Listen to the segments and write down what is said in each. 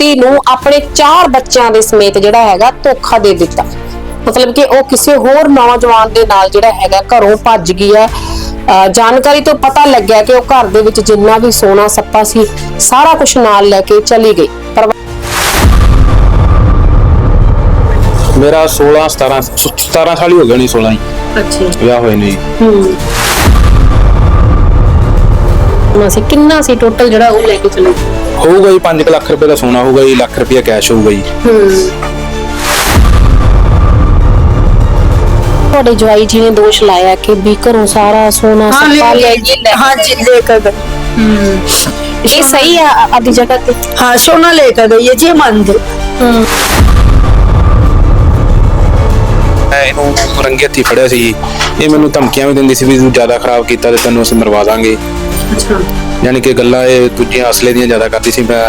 ਪਤੀ ਨੂੰ ਆਪਣੇ ਚਾਰ ਬੱਚਿਆਂ ਦੇ ਸਮੇਤ ਜਿਹੜਾ ਹੈਗਾ ਧੋਖਾ ਦੇ ਦਿੱਤਾ। ਮਤਲਬ ਕਿ ਉਹ ਕਿਸੇ ਹੋਰ ਨੌਜਵਾਨ ਦੇ ਨਾਲ ਜਿਹੜਾ ਹੈਗਾ ਘਰੋਂ ਭੱਜ ਗਈ ਅਹ ਜਾਣਕਾਰੀ ਤੋਂ ਪਤਾ ਲੱਗਿਆ ਕਿ ਉਹ ਘਰ ਦੇ ਵਿੱਚ ਜਿੰਨਾ ਵੀ ਸੋਨਾ ਸੱਪਾ ਸੀ ਸਾਰਾ ਕੁਝ ਨਾਲ ਲੈ ਕੇ ਚਲੀ ਗਈ। ਮੇਰਾ 16 17 17 ਸਾਲ ਹੀ ਹੋ ਗਏ ਨਹੀਂ 16 ਹੀ। ਅੱਛਾ। ਵਿਆਹ ਹੋਏ ਨਹੀਂ ਹੂੰ। ਮਾਸੀ ਕਿੰਨਾ ਸੀ ਟੋਟਲ ਜਿਹੜਾ ਉਹ ਲੈ ਕੇ ਚਲੀ ਗਈ? ਹੋਊਗਾ ਜੀ 5 ਲੱਖ ਰੁਪਏ ਦਾ ਸੋਨਾ ਹੋਊਗਾ ਜੀ ਲੱਖ ਰੁਪਏ ਕੈਸ਼ ਹੋਊਗਾ ਜੀ ਹੂੰ ਤੁਹਾਡੇ ਜਵਾਈ ਜੀ ਨੇ ਦੋਸ਼ ਲਾਇਆ ਕਿ ਵੀ ਘਰੋਂ ਸਾਰਾ ਸੋਨਾ हाँ ਸੱਪਾ ਲੈ ले ਗਈ ਲੈ हाँ जी लेकर गए ਇਹ ਸਹੀ ਆ ਆਦੀ ਜਗ੍ਹਾ ਤੇ हाँ सोना लेकर गई है जी मानते ਮੈਂ ਇਹਨੂੰ ਰੰਗੇ ਹੱਥੀ ਫੜਿਆ ਸੀ ਇਹ ਮੈਨੂੰ ਧਮਕੀਆਂ ਵੀ ਦਿੰਦੀ ਸੀ ਵੀ ਤੂੰ ਜ਼ਿਆਦਾ ਖਰਾਬ ਕੀਤਾ ਤੇ ਤੈਨੂੰ ਅਸੀਂ ਮਰਵਾ ਦਾਂਗੇ ਅੱਛਾ ਯਾਨੀ ਕਿ ਗੱਲਾਂ ਇਹ ਦੂਜੀਆਂ ਅਸਲੇ ਦੀਆਂ ਜ਼ਿਆਦਾ ਕਰਦੀ ਸੀ ਮੈਂ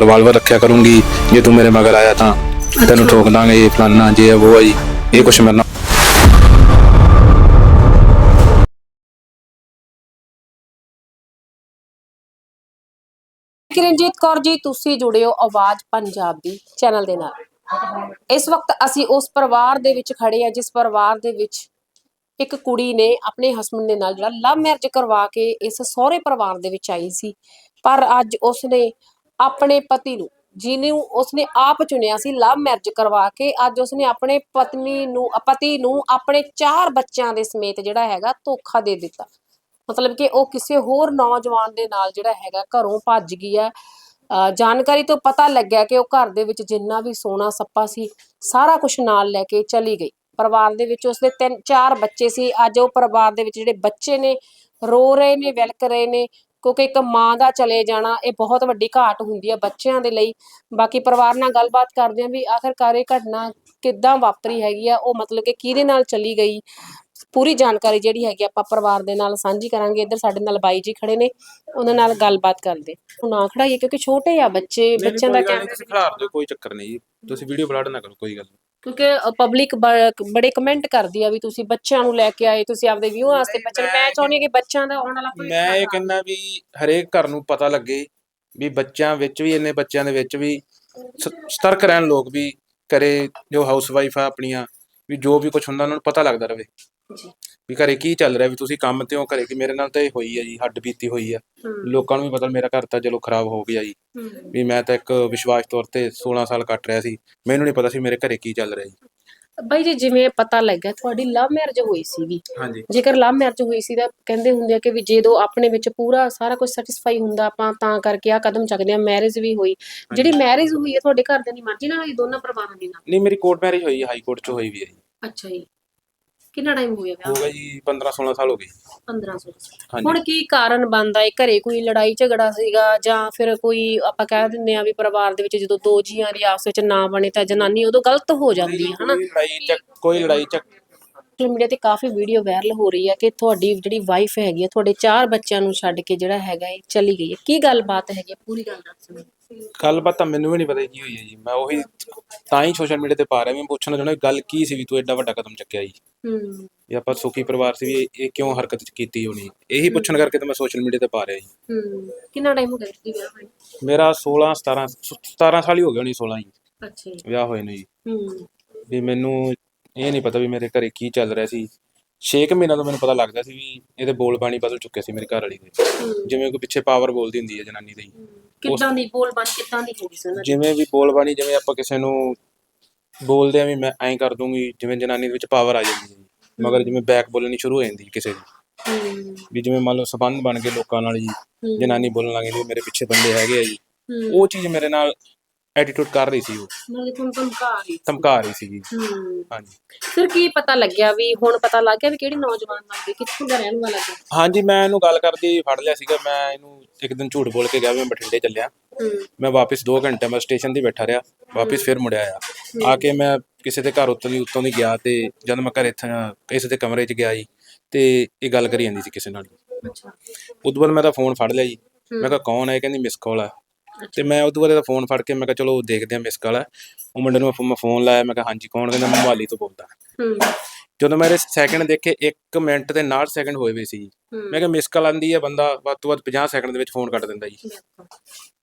ਰਿਵਾਲਵਰ ਰੱਖਿਆ ਕਰੂੰਗੀ ਜੇ ਤੂੰ ਮੇਰੇ ਮਗਰ ਆਇਆ ਤਾਂ। ਤੈਨੂੰ ਠੋਕ ਦਾਂਗੇ ਇਹ ਫਲਾਨਾ ਜੇ ਉਹ ਆ ਜੀ ਇਹ ਕੁਛ ਮੇਰੇ ਨਾਲ ਕਿਰਨਜੀਤ ਕੌਰ ਜੀ ਤੁਸੀਂ ਜੁੜੇ ਹੋ ਆਵਾਜ਼ ਪੰਜਾਬ ਦੀ ਚੈਨਲ ਦੇ ਨਾਲ। ਇਸ ਵਕਤ ਅਸੀਂ ਉਸ ਪਰਿਵਾਰ ਦੇ ਵਿੱਚ ਖੜੇ ਆ ਜਿਸ ਪਰਿਵਾਰ ਦੇ ਵਿੱਚ ਇੱਕ ਕੁੜੀ ਨੇ ਆਪਣੇ ਹਸਬੰਡ ਦੇ ਨਾਲ ਜਿਹੜਾ ਲਵ ਮੈਰਿਜ ਕਰਵਾ ਕੇ ਇਸ ਸਹੁਰੇ ਪਰਿਵਾਰ ਦੇ ਵਿੱਚ ਆਈ ਸੀ। ਪਰ ਅੱਜ ਉਸਨੇ ਆਪਣੇ ਪਤੀ ਨੂੰ, ਜਿਹਨੂੰ ਉਸਨੇ ਆਪ ਚੁਣਿਆ ਸੀ ਲਵ ਮੈਰਿਜ ਕਰਵਾ ਕੇ, ਅੱਜ ਉਸਨੇ ਆਪਣੇ ਪਤਨੀ ਨੂੰ ਪਤੀ ਨੂੰ ਆਪਣੇ ਚਾਰ ਬੱਚਿਆਂ ਦੇ ਸਮੇਤ ਜਿਹੜਾ ਹੈਗਾ ਧੋਖਾ ਦੇ ਦਿੱਤਾ। ਮਤਲਬ ਕਿ ਉਹ ਕਿਸੇ ਹੋਰ ਨੌਜਵਾਨ ਦੇ ਨਾਲ ਜਿਹੜਾ ਹੈਗਾ ਘਰੋਂ ਭੱਜ ਗਈ ਆ ਅਹ ਜਾਣਕਾਰੀ ਤੋਂ ਪਤਾ ਲੱਗਿਆ ਕਿ ਉਹ ਘਰ ਦੇ ਵਿੱਚ ਜਿੰਨਾ ਵੀ ਸੋਨਾ ਸੱਪਾ ਸੀ, ਸਾਰਾ ਕੁਝ ਨਾਲ ਲੈ ਕੇ ਚਲੀ ਗਈ। ਪਰਿਵਾਰ ਦੇ ਵਿੱਚ ਉਸਦੇ ਤਿੰਨ ਚਾਰ ਬੱਚੇ ਸੀ। ਅੱਜ ਉਹ ਪਰਿਵਾਰ ਦੇ ਵਿੱਚ ਜਿਹੜੇ ਬੱਚੇ ਨੇ ਰੋ ਰਹੇ ਨੇ ਵਿਲਕ ਰਹੇ ਨੇ ਕਿਉਂਕਿ ਇੱਕ ਮਾਂ ਦਾ ਚਲੇ ਜਾਣਾ ਇਹ ਬਹੁਤ ਵੱਡੀ ਘਾਟ ਹੁੰਦੀ ਹੈ ਬੱਚਿਆਂ ਦੇ ਲਈ। ਬਾਕੀ ਪਰਿਵਾਰ ਨਾਲ ਗੱਲਬਾਤ ਕਰਦੇ ਆਂ ਵੀ ਆਖਰਕਾਰ ਇਹ ਘਟਨਾ ਕਿੱਦਾਂ ਵਾਪਰੀ ਹੈਗੀ ਆ ਉਹ ਮਤਲਬ ਕਿ ਕਿਹਦੇ ਨਾਲ ਚਲੀ ਗਈ? ਪੂਰੀ ਜਾਣਕਾਰੀ ਜਿਹੜੀ ਹੈਗੀ ਆਪਾਂ ਪਰਿਵਾਰ ਦੇ ਨਾਲ ਸਾਂਝੀ ਕਰਾਂਗੇ। ਇੱਧਰ ਸਾਡੇ ਨਾਲ ਬਾਈ ਜੀ ਖੜੇ ਨੇ ਉਹਨਾਂ ਨਾਲ ਗੱਲਬਾਤ ਕਰਦੇ ਹੁਣ ਆ ਖੜਾਈਏ ਕਿਉਂਕਿ ਛੋਟੇ ਆ ਬੱਚੇ ਬੱਚਿਆਂ ਦਾ ਤੁਸੀਂ ਕੈਮਰਾ ਖਿਲਾਰ ਦਿਓ ਕੋਈ ਚੱਕਰ ਨਹੀਂ ਜੀ। ਤੁਸੀਂ ਵੀਡੀਓ ਬਲਾਡ ਨਾ ਕਰੋ ਕੋਈ ਗੱਲ ਨਹੀਂ। ਕਿਉਂਕਿ ਪਬਲਿਕ ਬੜੇ ਕਮੈਂਟ ਕਰਦੀ ਆ ਵੀ ਤੁਸੀਂ ਬੱਚਿਆਂ ਨੂੰ ਲੈ ਕੇ ਆਏ ਤੁਸੀਂ ਆਪਦੇ ਵਿਊ ਵਾਸਤੇ ਬੱਚਿਆਂ ਮੈਂ ਚਾਹੁੰਦੀ ਹਾਂ ਕਿ ਬੱਚਿਆਂ ਦਾ ਆਉਣ ਵਾਲਾ ਭਵਿੱਖ ਮੈਂ ਇਹ ਕਹਿੰਦਾ ਵੀ ਹਰੇਕ ਘਰ ਨੂੰ ਪਤਾ ਲੱਗੇ ਵੀ ਬੱਚਿਆਂ ਵਿੱਚ ਵੀ ਇੰਨੇ ਬੱਚਿਆਂ ਦੇ ਵਿੱਚ ਵੀ ਸ- ਸਤਰਕ ਰਹਿਣ ਲੋਕ ਵੀ ਕਰੇ ਜੋ ਹਾਊਸ ਵਾਈਫ ਆ ਆਪਣੀਆਂ ਵੀ ਜੋ ਵੀ ਕੁਝ ਹੁੰਦਾ ਉਹਨਾਂ ਨੂੰ ਪਤਾ ਲੱਗਦਾ ਰਵੇ। ਜੀ। ਵੀ ਘਰੇ ਕੀ ਚੱਲ ਰਿਹਾ ਵੀ ਤੁਸੀਂ ਕੰਮ ਤੇ ਹੋ ਘਰੇ ਕਿ ਮੇਰੇ ਨਾਲ ਤਾਂ ਇਹ ਹੋਈ ਹੈ ਜੀ ਹੱਡ ਬੀਤੀ ਹੋਈ ਆ। ਲੋਕਾਂ ਨੂੰ ਵੀ ਪਤਾ ਮੇਰਾ ਘਰ ਤਾਂ ਚਲੋ ਖਰਾਬ ਹੋ ਗਿਆ ਜੀ। ਵੀ ਮੈਂ ਤਾਂ ਇੱਕ ਵਿਸ਼ਵਾਸ ਤੌਰ ਤੇ 16 ਸਾਲ ਕੱਟ ਰਿਹਾ ਸੀ। ਮੈਨੂੰ ਨਹੀਂ ਪਤਾ ਸੀ ਮੇਰੇ ਘਰੇ ਕੀ ਚੱਲ ਰਿਹਾ ਜੀ। ਬਾਈ ਜੀ ਜਿਵੇਂ ਪਤਾ ਲੱਗਾ ਤੁਹਾਡੀ ਲਵ ਮੈਰਿਜ ਹੋਈ ਸੀਗੀ। ਹਾਂਜੀ। ਜੇਕਰ ਲਵ ਮੈਰਿਜ ਹੋਈ ਸੀ ਤਾਂ ਕਹਿੰਦੇ ਹੁੰਦੇ ਆ ਕਿ ਵੀ ਜਦੋਂ ਆਪਣੇ ਵਿੱਚ ਪੂਰਾ ਸਾਰਾ ਕੁਝ ਸੈਟੀਸਫਾਈ ਹੁੰਦਾ ਆਪਾਂ ਤਾਂ ਕਰਕੇ ਆ ਕਦਮ ਚੱਕਦੇ ਆ ਮੈਰਿਜ ਵੀ ਹੋਈ। ਜਿਹੜੀ ਮੈਰਿਜ ਹੋਈ ਹੈ ਤੁਹਾਡੇ ਘਰਦਿਆਂ ਦੀ ਮਰਜ਼ੀ ਨਾਲ ਹੋਈ ਦੋਨਾਂ ਪਰਿਵਾਰਾਂ ਦੀ ਨਾਲ? ਨਹੀਂ ਮੇਰੀ ਕੋਰਟ ਮੈਰਿਜ ਹੋਈ ਹੈ ਹਾਈ ਕੋਰਟ 'ਚ ਹੋਈ ਵੀ ਹੈ ਜੀ। ਅੱਛਾ ਜੀ। ਕਿੰਨਾ ਟਾਈਮ ਹੋ ਗਿਆ ਹੋ ਗਿਆ ਜੀ 15 16 ਸਾਲ ਹੋ ਗਏ। 1500 ਹਾਂਜੀ। ਹੁਣ ਕੀ ਕਾਰਨ ਬਣਦਾ ਹੈ ਘਰੇ ਕੋਈ ਲੜਾਈ ਝਗੜਾ ਸੀਗਾ ਜਾਂ ਫਿਰ ਕੋਈ ਆਪਾਂ ਕਹਿ ਦਿੰਦੇ ਆ ਵੀ ਪਰਿਵਾਰ ਦੇ ਵਿੱਚ ਜਦੋਂ ਦੋ ਜੀਆਂ ਦੀ ਆਪਸ ਵਿੱਚ ਨਾ ਬਣੇ ਤਾਂ ਜਨਾਨੀ ਉਦੋਂ ਗਲਤ ਹੋ ਜਾਂਦੀ ਹੈ ਹਨਾ? ਕੋਈ ਲੜਾਈ ਚੱਕ ਕੋਈ ਲੜਾਈ ਚੱਕ ਸੋਸ਼ਲ ਮੀਡੀਆ ਤੇ ਕਾਫੀ ਵੀਡੀਓ ਵਾਇਰਲ ਹੋ ਰਹੀ ਹੈ ਕਿ ਤੁਹਾਡੀ ਜਿਹੜੀ ਵਾਈਫ ਹੈਗੀ ਹੈ ਤੁਹਾਡੇ ਚਾਰ ਬੱਚਿਆਂ ਨੂੰ ਛੱਡ ਕੇ ਜਿਹੜਾ ਹੈਗਾ ਇਹ ਚਲੀ ਗਈ ਹੈ। ਕੀ ਗੱਲਬਾਤ ਹੈਗੀ ਹੈ? ਪੂਰੀ ਗੱਲ ਦੱਸ ਗੱਲਬਾਤ ਤਾਂ ਮੈਨੂੰ ਵੀ ਨਹੀਂ ਪਤਾ ਕੀ ਹੋਈ ਹੈ ਜੀ। ਮੈਂ ਉਹੀ ਤਾਂ ਹੀ ਸੋਸ਼ਲ ਮੀਡੀਆ ਤੇ ਪਾ ਰਿਹਾ ਮੈਂ ਪੁੱਛਣਾ ਚਾਹੁੰਦਾ ਗੱਲ ਕੀ ਸੀ ਵੀ ਤੂੰ ਐਡਾ ਵੱਡਾ ਕਦਮ ਚੱਕਿਆ ਜੀ? ਹੂੰ। ਇਹ ਆਪਾਂ ਸੁਖੀ ਪਰਿਵਾਰ ਸੀ ਵੀ ਇਹ- ਇਹ ਕਿਉਂ ਹਰਕਤ ਕੀਤੀ ਹੋਣੀ? ਇਹੀ ਪੁੱਛਣ ਕਰਕੇ ਤਾਂ ਮੈਂ ਸੋਸ਼ਲ ਮੀਡੀਆ ਤੇ ਪਾ ਰਿਹਾ ਜੀ। ਹੂੰ। ਕਿੰਨਾ ਟਾਈਮ ਹੋ ਗਿਆ ਜੀ ਵਿਆਹ ਹੋਏ? ਮੇਰਾ 16 17 17 ਸਾਲ ਹੀ ਹੋ ਗਏ ਨਹੀਂ 16 ਜੀ ਅੱਛਾ ਜੀ। ਵਿਆਹ ਹੋਏ ਨੇ ਜੀ। ਹੂੰ। ਵੀ ਮੈਨੂੰ ਇਹ ਨਹੀਂ ਪਤਾ ਵੀ ਮੇਰੇ ਘਰੇ ਕੀ ਚੱਲ ਰਿਹਾ ਸੀ। 6 ਮਹੀਨਾ ਤੋਂ ਮੈਨੂੰ ਪਤਾ ਲੱਗਦਾ ਸੀ ਵੀ ਇਹਦੇ ਬੋਲ ਬਾਣੀ ਬਦਲ ਚੁੱਕੇ ਸੀ ਮੇਰੇ ਘਰ ਵਾਲੀ ਦੇ। ਜਿਵੇਂ ਕੋਈ ਪਿੱਛੇ ਪਾਵਰ ਬੋਲਦੀ ਹੁੰਦੀ ਹੈ ਜਨਾਨੀ ਦੀ। ਕਿੱਦਾਂ ਦੀ ਬੋਲ ਬਣ ਕਿੱਦਾਂ ਦੀ ਹੋ ਗਈ ਸੀ ਉਹਨਾਂ ਦੀ? ਜਿਵੇਂ ਵੀ ਬੋਲ ਬਾਣੀ ਜਿਵੇਂ ਆਪਾਂ ਕਿਸੇ ਨੂੰ ਬੋਲਦੇ ਆ ਵੀ ਮੈਂ ਐਂ ਕਰ ਦੂੰਗੀ ਜਿਵੇਂ ਜਨਾਨੀ ਦੇ ਵਿੱਚ ਪਾਵਰ ਆ ਜਾਂਦੀ ਹੈ। ਮਗਰ ਜਿਵੇਂ ਬੈਕ ਬੋਲਣੀ ਸ਼ੁਰੂ ਹੋ ਜਾਂਦੀ ਕਿਸੇ ਦੀ। ਵੀ ਜਿਵੇਂ ਮੰਨ ਲਓ ਸਬੰਧ ਬਣ ਗਏ ਲੋਕਾਂ ਨਾਲ ਜੀ। ਜਨਾਨੀ ਬੋਲਣ ਲੱਗ ਜਾਂਦੀ ਮੇਰੇ ਪਿੱਛੇ ਬੰਦੇ ਹੈਗੇ ਆ ਜੀ। ਉਹ ਚੀਜ਼ ਮੇਰੇ ਨਾਲ ਐਟੀਟਿਊਡ ਕਰ ਰਹੀ ਸੀ ਉਹ। ਤੁਹਾਨੂੰ ਧਮਕਾ ਰਹੀ ਸੀ। ਧਮਕਾ ਰਹੀ ਸੀ ਜੀ ਹੂੰ। ਹਾਂਜੀ। ਫਿਰ ਕੀ ਪਤਾ ਲੱਗਿਆ ਵੀ ਹੁਣ ਪਤਾ ਲੱਗ ਗਿਆ ਵੀ ਕਿਹੜੀ ਨੌਜਵਾਨ ਨਾਲ ਗਈ ਕਿੱਥੋਂ ਦਾ ਰਹਿਣ ਵਾਲਾ ਹੈ ਹਾਂਜੀ ਮੈਂ ਇਹਨੂੰ ਗੱਲ ਕਰਦੀ ਫੜ ਲਿਆ ਸੀਗਾ। ਮੈਂ ਇਹਨੂੰ ਇੱਕ ਦਿਨ ਝੂਠ ਬੋਲ ਕੇ ਗਿਆ ਵੀ ਮੈਂ ਬਠਿੰਡੇ ਚੱਲਿਆ। ਹੂੰ। ਮੈਂ ਵਾਪਸ 2 ਘੰਟੇ ਮੈਂ ਸਟੇਸ਼ਨ ਤੇ ਬੈਠਾ ਰਿਹਾ। ਵਾਪਸ ਫਿਰ ਮੁੜਿਆ ਆ। ਆ ਕੇ ਮੈਂ ਕਿਸੇ ਦੇ ਘਰ ਉੱਤੋਂ ਦੀ ਉੱਤੋਂ ਦੀ ਗਿਆ ਤੇ ਜਦ ਮੈਂ ਘਰੇ ਥਾ ਕਿਸੇ ਦੇ ਕਮਰੇ 'ਚ ਗਿਆ ਜੀ ਤੇ ਇਹ ਗੱਲ ਕਰੀ ਜਾਂਦੀ ਸੀ ਕਿਸੇ ਨਾਲ। ਅੱਛਾ। ਉਦੋਂ ਬਾਅਦ ਮੈਂ ਤਾਂ ਫੋਨ ਫੜ ਲਿਆ ਜੀ। ਮੈਂ ਕਿਹਾ ਕੌਣ ਹੈ? ਇਹ ਕਹਿੰਦੀ ਮਿਸ ਕਾਲ ਆ। ਤੇ ਮੈਂ ਉਦੋਂ ਬਾਅਦ ਇਹਦਾ ਫੋਨ ਫੜ ਕੇ ਮੈਂ ਕਿਹਾ ਚਲੋ ਦੇਖਦੇ ਆ ਮਿਸ ਕਾਲ ਹੈ। ਉਹ ਮੁੰਡੇ ਨੂੰ ਮੈਂ ਫੋਨ ਲਾਇਆ ਮੈਂ ਕਿਹਾ ਹਾਂਜੀ ਕੌਣ ਕਹਿੰਦਾ ਮੈਂ ਮੁਹਾਲੀ ਤੋਂ ਬੋਲਦਾ। ਹੂੰ। ਜਦੋਂ ਮੇਰੇ ਸੈਕਿੰਡ ਦੇਖੇ 1 ਮਿੰਟ ਤੇ 59 ਸੈਕਿੰਡ ਹੋਏ ਵੇ ਸੀ ਜੀ। ਮੈਂ ਕਿਹਾ ਮਿਸ ਕਾਲ ਆਂਦੀ ਹੈ ਬੰਦਾ ਵੱਧ ਤੋਂ ਵੱਧ 50 ਸੈਕਿੰਡ ਦੇ ਵਿੱਚ ਫੋਨ ਕੱਟ ਦਿੰਦਾ ਜੀ।